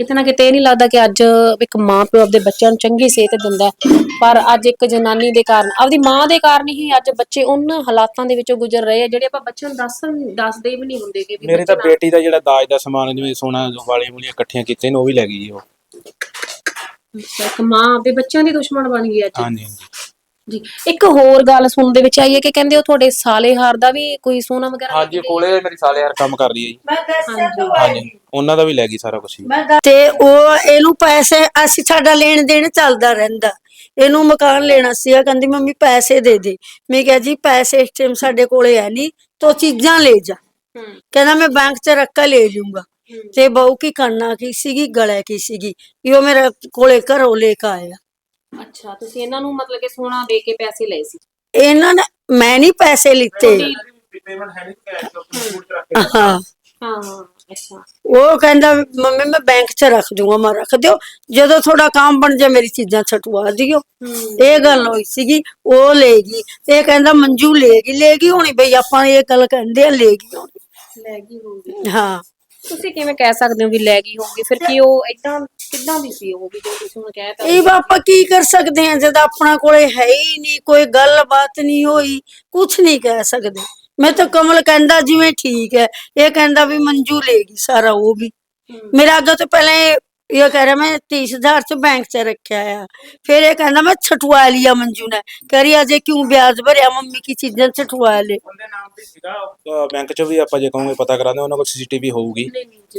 ਕਿਤੇ ਨਾ ਕਿਤੇ ਇਹ ਨਹੀਂ ਲੱਗਦਾ ਕਿ ਅੱਜ ਇੱਕ ਮਾਂ ਪਿਓ ਆਪਦੇ ਬੱਚਿਆਂ ਨੂੰ ਚੰਗੀ ਸਿਹਤ ਦਿੰਦਾ ਹੈ। ਪਰ ਅੱਜ ਇੱਕ ਜਨਾਨੀ ਦੇ ਕਾਰਨ ਆਪਦੀ ਮਾਂ ਦੇ ਕਾਰਨ ਹੀ ਅੱਜ ਬੱਚੇ ਉਹਨਾਂ ਹਾਲਾਤਾਂ ਦੇ ਵਿੱਚੋਂ ਗੁਜ਼ਰ ਰਹੇ ਆ ਜਿਹੜੇ ਆਪਾਂ ਬੱਚਿਆਂ ਨੂੰ ਦੱਸ ਦੱਸਦੇ ਵੀ ਨਹੀਂ ਹੁੰਦੇ ਕਿ ਵੀ ਮੇਰੇ ਤਾਂ ਬੱਚੇ ਬੇਟੀ ਦਾ ਜਿਹੜਾ ਦਾਜ ਦਾ ਸਮਾਨ ਜਿਵੇਂ ਸੋਨਾ ਵਾਲੀਆਂ ਮੂਲੀਆਂ ਇਕੱਠੀਆਂ ਕੀਤੇ ਨੇ ਉਹ ਵੀ ਲੈ ਗਈ ਜੀ ਉਹ। ਨਾਲ- ਇੱਕ ਮਾਂ ਆਪਦੇ ਬੱਚਿਆਂ ਦੀ ਦੁਸ਼ਮਣ ਬਣ ਗਈ ਅੱਜ। ਹਾਂਜੀ ਹਾਂਜੀ। ਜੀ। ਇੱਕ ਹੋਰ ਗੱਲ ਸੁਣਨ ਦੇ ਵਿੱਚ ਆਈ ਹੈ ਕਿ ਕਹਿੰਦੇ ਉਹ ਤੁਹਾਡੇ ਸਾਲੇਹਾਰ ਦਾ ਵੀ ਕੋਈ ਸੋਨਾ ਵਗੈਰਾ ਹਾਂਜੀ ਕੋਲੇ ਮੇਰੀ ਸਾਲੇ ਯਾਰ ਕੰਮ ਕਰ ਰਹੀ ਹੈ ਜੀ। ਮੈਂ ਦੱਸਿਆ ਹਾਂਜੀ। ਉਹਨਾਂ ਦਾ ਵੀ ਲੈ ਗਈ ਸਾਰਾ ਕੁਝ ਜੀ। ਤੇ ਉਹ ਇਹਨੂੰ ਪੈਸੇ ਅਸੀਂ ਸਾਡਾ ਲੈਣ ਦੇਣ ਚੱਲਦਾ ਰਹਿੰਦਾ। ਇਹਨੂੰ ਮਕਾਨ ਲੈਣਾ ਸੀਗਾ ਕਹਿੰਦੀ ਮੰਮੀ ਪੈਸੇ ਦੇ ਦੇ। ਮੈਂ ਕਿਹਾ ਜੀ ਪੈਸੇ ਇਸ ਟਾਈਮ ਸਾਡੇ ਕੋਲੇ ਹੈ ਨਹੀਂ ਤੋ ਚੀਜ਼ਾਂ ਲੈ ਜਾ। ਹੂੰ। ਕਹਿੰਦਾ ਮੈਂ ਬੈਂਕ 'ਚ ਰੱਖ ਕੇ ਲੈ ਜਾਊਂਗਾ ਤੇ ਬਹੂ ਕੀ ਕਰਨਾ ਕੀ ਸੀਗੀ ਗਲੇ ਕੀ ਸੀਗੀ। ਵੀ ਉਹ ਮੇਰੇ ਕੋਲੇ ਘਰੋਂ ਲੈ ਕੇ ਆਇਆ। ਅੱਛਾ ਤੁਸੀਂ ਇਹਨਾਂ ਨੂੰ ਮਤਲਬ ਕਿ ਸੋਨਾ ਦੇ ਕੇ ਪੈਸੇ ਲਏ ਸੀ? ਇਹਨਾਂ ਨੇ ਮੈਂ ਨਹੀਂ ਪੈਸੇ ਲਿੱਤੇ। ਹਾਂ ਹਾਂ। ਹਾਂ ਅੱਛਾ। ਉਹ ਕਹਿੰਦਾ ਮੰਮੀ ਮੈਂ ਬੈਂਕ 'ਚ ਰੱਖ ਦੂੰਗਾ ਮੈਂ ਰੱਖ ਦਿਓ। ਜਦੋਂ ਤੁਹਾਡਾ ਕੰਮ ਬਣ ਜਾ ਮੇਰੀ ਚੀਜ਼ਾਂ ਛਟਵਾ ਦਿਓ। ਇਹ ਗੱਲ ਹੋਈ ਸੀਗੀ ਉਹ ਲੈ ਗਈ। ਇਹ ਕਹਿੰਦਾ ਮੰਜੂ ਲੈ ਗਈ ਲੈ ਗਈ ਹੋਣੀ ਬਈ ਆਪਾਂ ਇਹ ਗੱਲ ਕਹਿੰਦੇ ਆ ਲੈ ਗਈ ਹੋਣੀ। ਲੈ ਗਈ ਹੋਊਗੀ। ਹਾਂ। ਤੁਸੀਂ ਕਿਵੇਂ ਕਹਿ ਸਕਦੇ ਹੋ ਵੀ ਲੈ ਗਈ ਹੋਊਗੀ? ਫਿਰ ਕੀ ਉਹ ਇਦਾਂ ਕਿੱਦਾਂ ਦੀ ਸੀ ਉਹ ਵੀ ਜੋ ਤੁਸੀਂ ਹੁਣ ਕਹਿ ਤਾ ਇਹ ਆਪਾਂ ਕੀ ਕਰ ਸਕਦੇ ਆ ਜਦ ਆਪਣਾ ਕੋਲੇ ਹੈ ਹੀ ਨਹੀਂ ਕੋਈ ਗੱਲਬਾਤ ਨਹੀਂ ਹੋਈ ਕੁਝ ਨਹੀਂ ਕਹਿ ਸਕਦੇ। ਮੈਂ ਤਾਂ ਕਮਲ ਕਹਿੰਦਾ ਜਿਵੇਂ ਠੀਕ ਹੈ ਇਹ ਕਹਿੰਦਾ ਵੀ ਮੰਜੂ ਲੈ ਗਈ ਸਾਰਾ ਉਹ ਵੀ। ਮੇਰਾ ਅੱਗੇ ਤੋਂ ਪਹਿਲਾਂ ਇਹ ਇਹ ਕਹਿ ਰਿਹਾ ਮੈਂ 30000 ਚ ਬੈਂਕ ਚ ਰੱਖਿਆ ਆ। ਫਿਰ ਇਹ ਕਹਿੰਦਾ ਮੈਂ ਛਟਵਾ ਲਿਆ ਮੰਜੂ ਨੇ। ਕਹ ਰਹੀ ਅਜੇ ਕਿਉਂ ਵਿਆਜ ਭਰਿਆ? ਮੰਮੀ ਕੀ ਚੀਜ਼ਾਂ ਛਟਵਾ ਲੇ ਉਹਦੇ ਨਾਮ ਤੇ ਸੀਗਾ ਬੈਂਕ 'ਚ ਵੀ ਆਪਾਂ ਜੇ ਕਹੋਗੇ ਪਤਾ ਕਰਾਂਦੇ ਉਹਨਾਂ ਕੋਲ ਸੀਸੀਟੀਵੀ ਹੋਊਗੀ।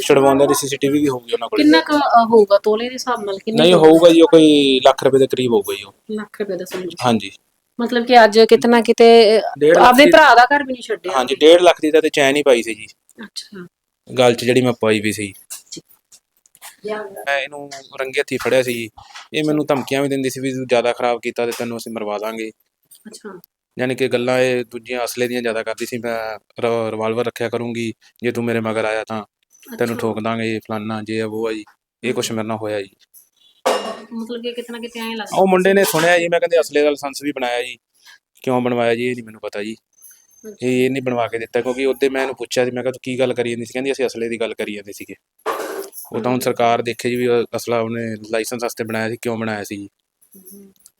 ਛਡਵਾਉਂਦੇ ਦੀ ਸੀਸੀਟੀਵੀ ਵੀ ਹੋਊਗੀ ਉਹਨਾਂ ਕੋਲ। ਕਿੰਨਾ ਕੁ ਅ, ਹੋਊਗਾ ਤੋਲੇ ਦੇ ਹਿਸਾਬ ਨਾਲ? ਕਿੰਨੇ ਨਹੀਂ ਹੋਊਗਾ ਜੀ ਉਹ ਕੋਈ ਲੱਖ ਰੁਪਏ ਦੇ ਕਰੀਬ ਹੋਊਗਾ ਜੀ ਉਹ। ਲੱਖ ਰੁਪਏ ਦਾ ਸਮਝ ਹਾਂਜੀ। ਮਤਲਬ ਕਿ ਅੱਜ ਕਿਤਨਾ ਕਿਤੇ ਡੇਢ ਲੱਖ ਆਪਦੇ ਦੀ- ਭਰਾ ਦਾ ਘਰ ਵੀ ਨਹੀਂ ਛੱਡਿਆ। ਹਾਂਜੀ 1.5 ਲੱਖ ਦੀ ਤਾਂ ਤੇ ਚੈਨ ਹੀ ਪਾਈ ਸੀ ਜੀ। ਅੱਛਾ। ਗੱਲ 'ਚ ਜਿਹੜੀ ਮੈਂ ਪਾਈ ਵੀ ਸੀ। ਮੈਂ ਇਹਨੂੰ ਰੰਗੇ ਹੱਥੀ ਫੜਿਆ ਸੀ। ਇਹ ਮੈਨੂੰ ਧਮਕੀਆਂ ਵੀ ਦਿੰਦੀ ਸੀ ਵੀ ਤੂੰ ਜ਼ਿਆਦਾ ਖਰਾਬ ਕੀਤਾ ਤੇ ਤੈਨੂੰ ਅਸੀਂ ਮਰਵਾ ਦਾਂਗੇ। ਅੱਛਾ। ਯਾਨੀ ਕਿ ਗੱਲਾਂ ਇਹ ਦੂਜੀਆਂ ਅਸਲੇ ਦੀਆਂ ਜ਼ਿਆਦਾ ਕਰਦੀ ਸੀ ਮੈਂ ਰਿਵਾਲਵਰ ਰੱਖਿਆ ਕਰੂੰਗੀ ਜੇ ਤੂੰ ਮੇਰੇ ਮਗਰ ਆਇਆ ਤਾਂ ਤੈਨੂੰ। ਠੋਕ ਦਾਂਗੇ ਫਲਾਨਾ ਜੇ ਆ ਉਹ ਆ ਜੀ। ਇਹ ਕੁਛ ਮੇਰੇ ਨਾਲ ਹੋਇਆ ਜੀ। ਮਤਲਬ ਕਿ ਕਿਤਨਾ ਕਿਤੇ ਐਂ ਲੱਗਦਾ। ਉਹ ਮੁੰਡੇ ਨੇ ਸੁਣਿਆ ਜੀ ਮੈਂ ਕਹਿੰਦੇ ਅਸਲੇ ਦਾ ਲਾਇਸੈਂਸ ਵੀ ਬਣਾਇਆ ਜੀ। ਕਿਉਂ ਬਣਵਾਇਆ ਜੀ ਇਹ ਨਹੀਂ ਮੈਨੂੰ ਪਤਾ ਜੀ। ਇਹ ਇਹ ਨਹੀਂ ਬਣਵਾ ਕੇ ਦਿੱਤਾ ਕਿਉਂਕਿ ਉਹਦੇ ਮੈਂ ਇਹਨੂੰ ਪੁੱਛਿਆ ਸੀ ਮੈਂ ਕਿਹਾ ਤੂੰ ਕੀ ਗੱਲ ਕਰੀ ਜਾਂਦੀ ਸੀ? ਕਹਿੰਦੀ ਅਸੀਂ ਅਸਲੇ ਦੀ ਗੱਲ ਕਰੀ ਜਾਂਦੇ ਸੀਗੇ। ਉਹ ਤਾਂ ਹੁਣ ਸਰਕਾਰ ਦੇਖੇ ਜੀ ਵੀ ਉਹ ਅਸਲਾ ਉਹਨੇ ਲਾਇਸੈਂਸ ਵਾਸਤੇ ਬਣਾਇਆ ਸੀ ਕਿਉਂ ਬਣਾਇਆ ਸੀ ਜੀ?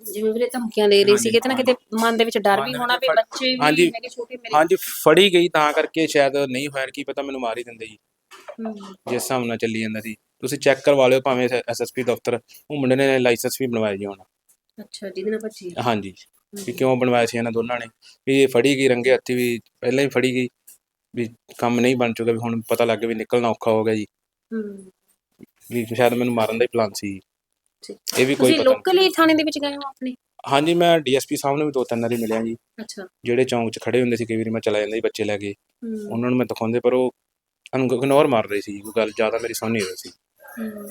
ਜਿਵੇਂ ਵੀਰੇ ਧਮਕੀਆਂ ਦੇ ਰਹੀ ਸੀ ਕਿਤੇ ਨਾ ਕਿਤੇ ਮਨ ਦੇ ਵਿੱਚ ਡਰ ਵੀ ਮਨ ਦੇ ਹੋਣਾ ਵੀ ਵਿੱਚ ਬੱਚੇ ਵੀ ਹਾਂਜੀ। ਹੈਗੇ ਛੋਟੇ ਮੇਰੇ। ਹਾਂਜੀ ਫੜੀ ਗਈ ਤਾਂ ਕਰਕੇ ਸ਼ਾਇਦ ਨਹੀਂ ਹੋਇਆ ਕੀ ਪਤਾ ਮੈਨੂੰ ਮਾਰ ਹੀ ਦਿੰਦੇ ਜੀ। ਹਮ, ਜਿਸ ਹਿਸਾਬ ਨਾਲ ਚੱਲੀ ਜਾਂਦਾ ਸੀ। ਤੁਸੀਂ ਚੈੱਕ ਕਰਵਾ ਲਿਓ ਭਾਵੇਂ ਐਸਐਸਪੀ ਦਫ਼ਤਰ ਉਹ ਮੁੰਡੇ ਨੇ ਲਾਇਸੈਂਸ ਵੀ ਬਣਵਾਇਆ ਜੀ ਹੁਣ। ਅੱਛਾ ਜਿਹਦੇ ਨਾਲ ਬੱਚੀ ਹਾਂਜੀ ਵੀ ਕਿਉਂ ਬਣਵਾਇਆ ਸੀ ਇਹਨਾਂ ਦੋਨਾਂ ਨੇ? ਵੀ ਇਹ ਫੜੀ ਗਈ ਰੰਗੇ ਹੱਥੀ ਵੀ ਪਹਿਲਾਂ ਹੀ ਫੜੀ ਗਈ। ਵੀ ਕੰਮ ਨਹੀਂ ਬਣ ਚੁੱਕਾ ਵੀ ਹੁਣ ਪਤਾ ਲੱਗ ਗਿਆ ਵੀ ਨਿਕਲਣਾ ਔਖਾ ਹੋ ਗਿਆ ਜੀ। ਵੀ ਸ਼ਾਇਦ ਮੈਨੂੰ ਮਾਰਨ ਦਾ ਹੀ ਪਲਾਨ ਸੀ। ਇਹ ਵੀ ਕੋਈ ਤੁਸੀਂ ਪਤਾ ਨਹੀਂ ਲੋਕਲੀ ਥਾਣੇ ਦੇ ਵਿੱਚ ਗਏ ਹੋ ਆਪਣੇ? ਹਾਂਜੀ ਮੈਂ ਡੀਐਸਪੀ ਸਾਹਿਬ ਨੂੰ ਵੀ ਦੋ ਤਿੰਨ ਵਾਰੀ ਮਿਲਿਆ ਜੀ। ਅੱਛਾ। ਜਿਹੜੇ ਚੌਂਕ 'ਚ ਖੜੇ ਹੁੰਦੇ ਸੀ ਕਈ ਵਾਰੀ ਮੈਂ ਚਲਾ ਜਾਂਦਾ ਸੀ ਬੱਚੇ ਲੈ ਕੇ। ਹਮ, ਉਹਨਾਂ ਨੂੰ ਮੈਂ ਦਿਖਾਉਂਦੇ ਪਰ ਉਹ ਇਗਨੋਰ ਮਾਰ ਰਹੇ ਸੀ। ਕੋਈ ਗੱਲ ਜ਼ਿਆਦਾ ਮੇਰੀ ਸੁਣ ਨਹੀਂ ਰਹੇ ਸੀ। ਹਮ।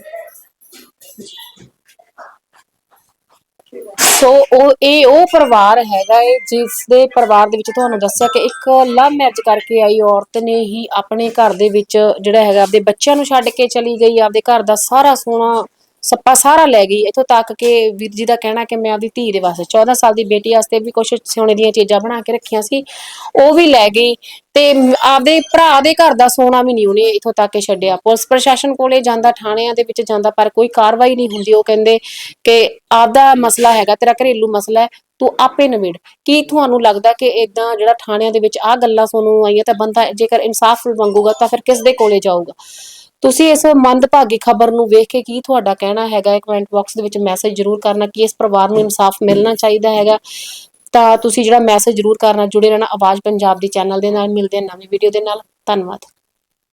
ਸੋ ਉਹ, ਇਹ ਉਹ ਪਰਿਵਾਰ ਹੈਗਾ ਏ ਜਿਸ ਦੇ ਪਰਿਵਾਰ ਦੇ ਵਿੱਚ ਤੁਹਾਨੂੰ ਦੱਸਿਆ ਕਿ ਇੱਕ ਲਵ ਮੈਰਿਜ ਕਰਕੇ ਆਈ ਔਰਤ ਨੇ ਹੀ ਆਪਣੇ ਘਰ ਦੇ ਵਿੱਚ ਜਿਹੜਾ ਹੈਗਾ, ਆਪਦੇ ਬੱਚਿਆਂ ਨੂੰ ਛੱਡ ਕੇ ਚਲੀ ਗਈ, ਆਪਦੇ ਘਰ ਦਾ ਸਾਰਾ ਸੋਨਾ ਸੱਪਾ ਸਾਰਾ ਲੈ ਗਈ, ਇੱਥੋਂ ਤੱਕ ਕਿ ਵੀਰ ਜੀ ਦਾ ਕਹਿਣਾ ਕਿ ਮੈਂ ਆਪਦੀ ਧੀ ਦੇ ਵਾਸਤੇ 14 ਸਾਲ ਦੀ ਬੇਟੀ ਵਾਸਤੇ ਵੀ ਕੁਝ ਸੋਨੇ ਦੀਆਂ ਚੀਜ਼ਾਂ ਬਣਾ ਕੇ ਰੱਖੀਆਂ ਸੀ, ਉਹ ਵੀ ਲੈ ਗਈ ਤੇ ਆਪਦੇ ਭਰਾ ਦੇ ਘਰ ਦਾ ਸੋਨਾ ਵੀ ਨਹੀਂ ਉਹਨੇ ਇੱਥੋਂ ਤੱਕ ਕਿ ਛੱਡਿਆ। ਪੁਲਿਸ ਪ੍ਰਸ਼ਾਸਨ ਕੋਲੇ ਜਾਂਦਾ ਥਾਣਿਆਂ ਦੇ ਵਿੱਚ ਜਾਂਦਾ, ਪਰ ਕੋਈ ਕਾਰਵਾਈ ਨਹੀਂ ਹੁੰਦੀ। ਉਹ ਕਹਿੰਦੇ ਕਿ ਆਪਦਾ ਮਸਲਾ ਹੈਗਾ, ਤੇਰਾ ਘਰੇਲੂ ਮਸਲਾ ਹੈ, ਤੂੰ ਆਪੇ ਨਿਬੇੜ। ਕੀ ਤੁਹਾਨੂੰ ਲੱਗਦਾ ਕਿ ਇਦਾਂ ਜਿਹੜਾ ਥਾਣਿਆਂ ਦੇ ਵਿੱਚ ਆ ਗੱਲਾਂ ਸੁਣਨ ਆਈਆਂ ਤਾਂ ਬੰਦਾ ਜੇਕਰ ਇਨਸਾਫ ਮੰਗੂਗਾ ਤਾਂ ਫਿਰ ਕਿਸ ਦੇ ਕੋਲੇ ਜਾਊਗਾ? ਤੁਸੀਂ ਇਸ ਮੰਦਭਾਗੀ ਖਬਰ ਨੂੰ ਵੇਖ ਕੇ ਕੀ ਤੁਹਾਡਾ ਕਹਿਣਾ ਹੈਗਾ? ਕਮੈਂਟ ਬਾਕਸ ਦੇ ਵਿੱਚ ਮੈਸੇਜ ਜ਼ਰੂਰ ਕਰਨਾ ਕਿ ਇਸ ਪਰਿਵਾਰ ਨੂੰ ਇਨਸਾਫ ਮਿਲਣਾ ਚਾਹੀਦਾ ਹੈਗਾ। ਤਾਂ ਤੁਸੀਂ ਜਿਹੜਾ ਮੈਸੇਜ ਜ਼ਰੂਰ ਕਰਨਾ, ਜੁੜੇ ਰਹਿਣਾ ਆਵਾਜ਼ ਪੰਜਾਬ ਦੀ ਚੈਨਲ ਦੇ ਨਾਲ, ਮਿਲਦੇ ਹਾਂ ਨਵੀਂ ਵੀਡੀਓ ਦੇ ਨਾਲ। ਧੰਨਵਾਦ।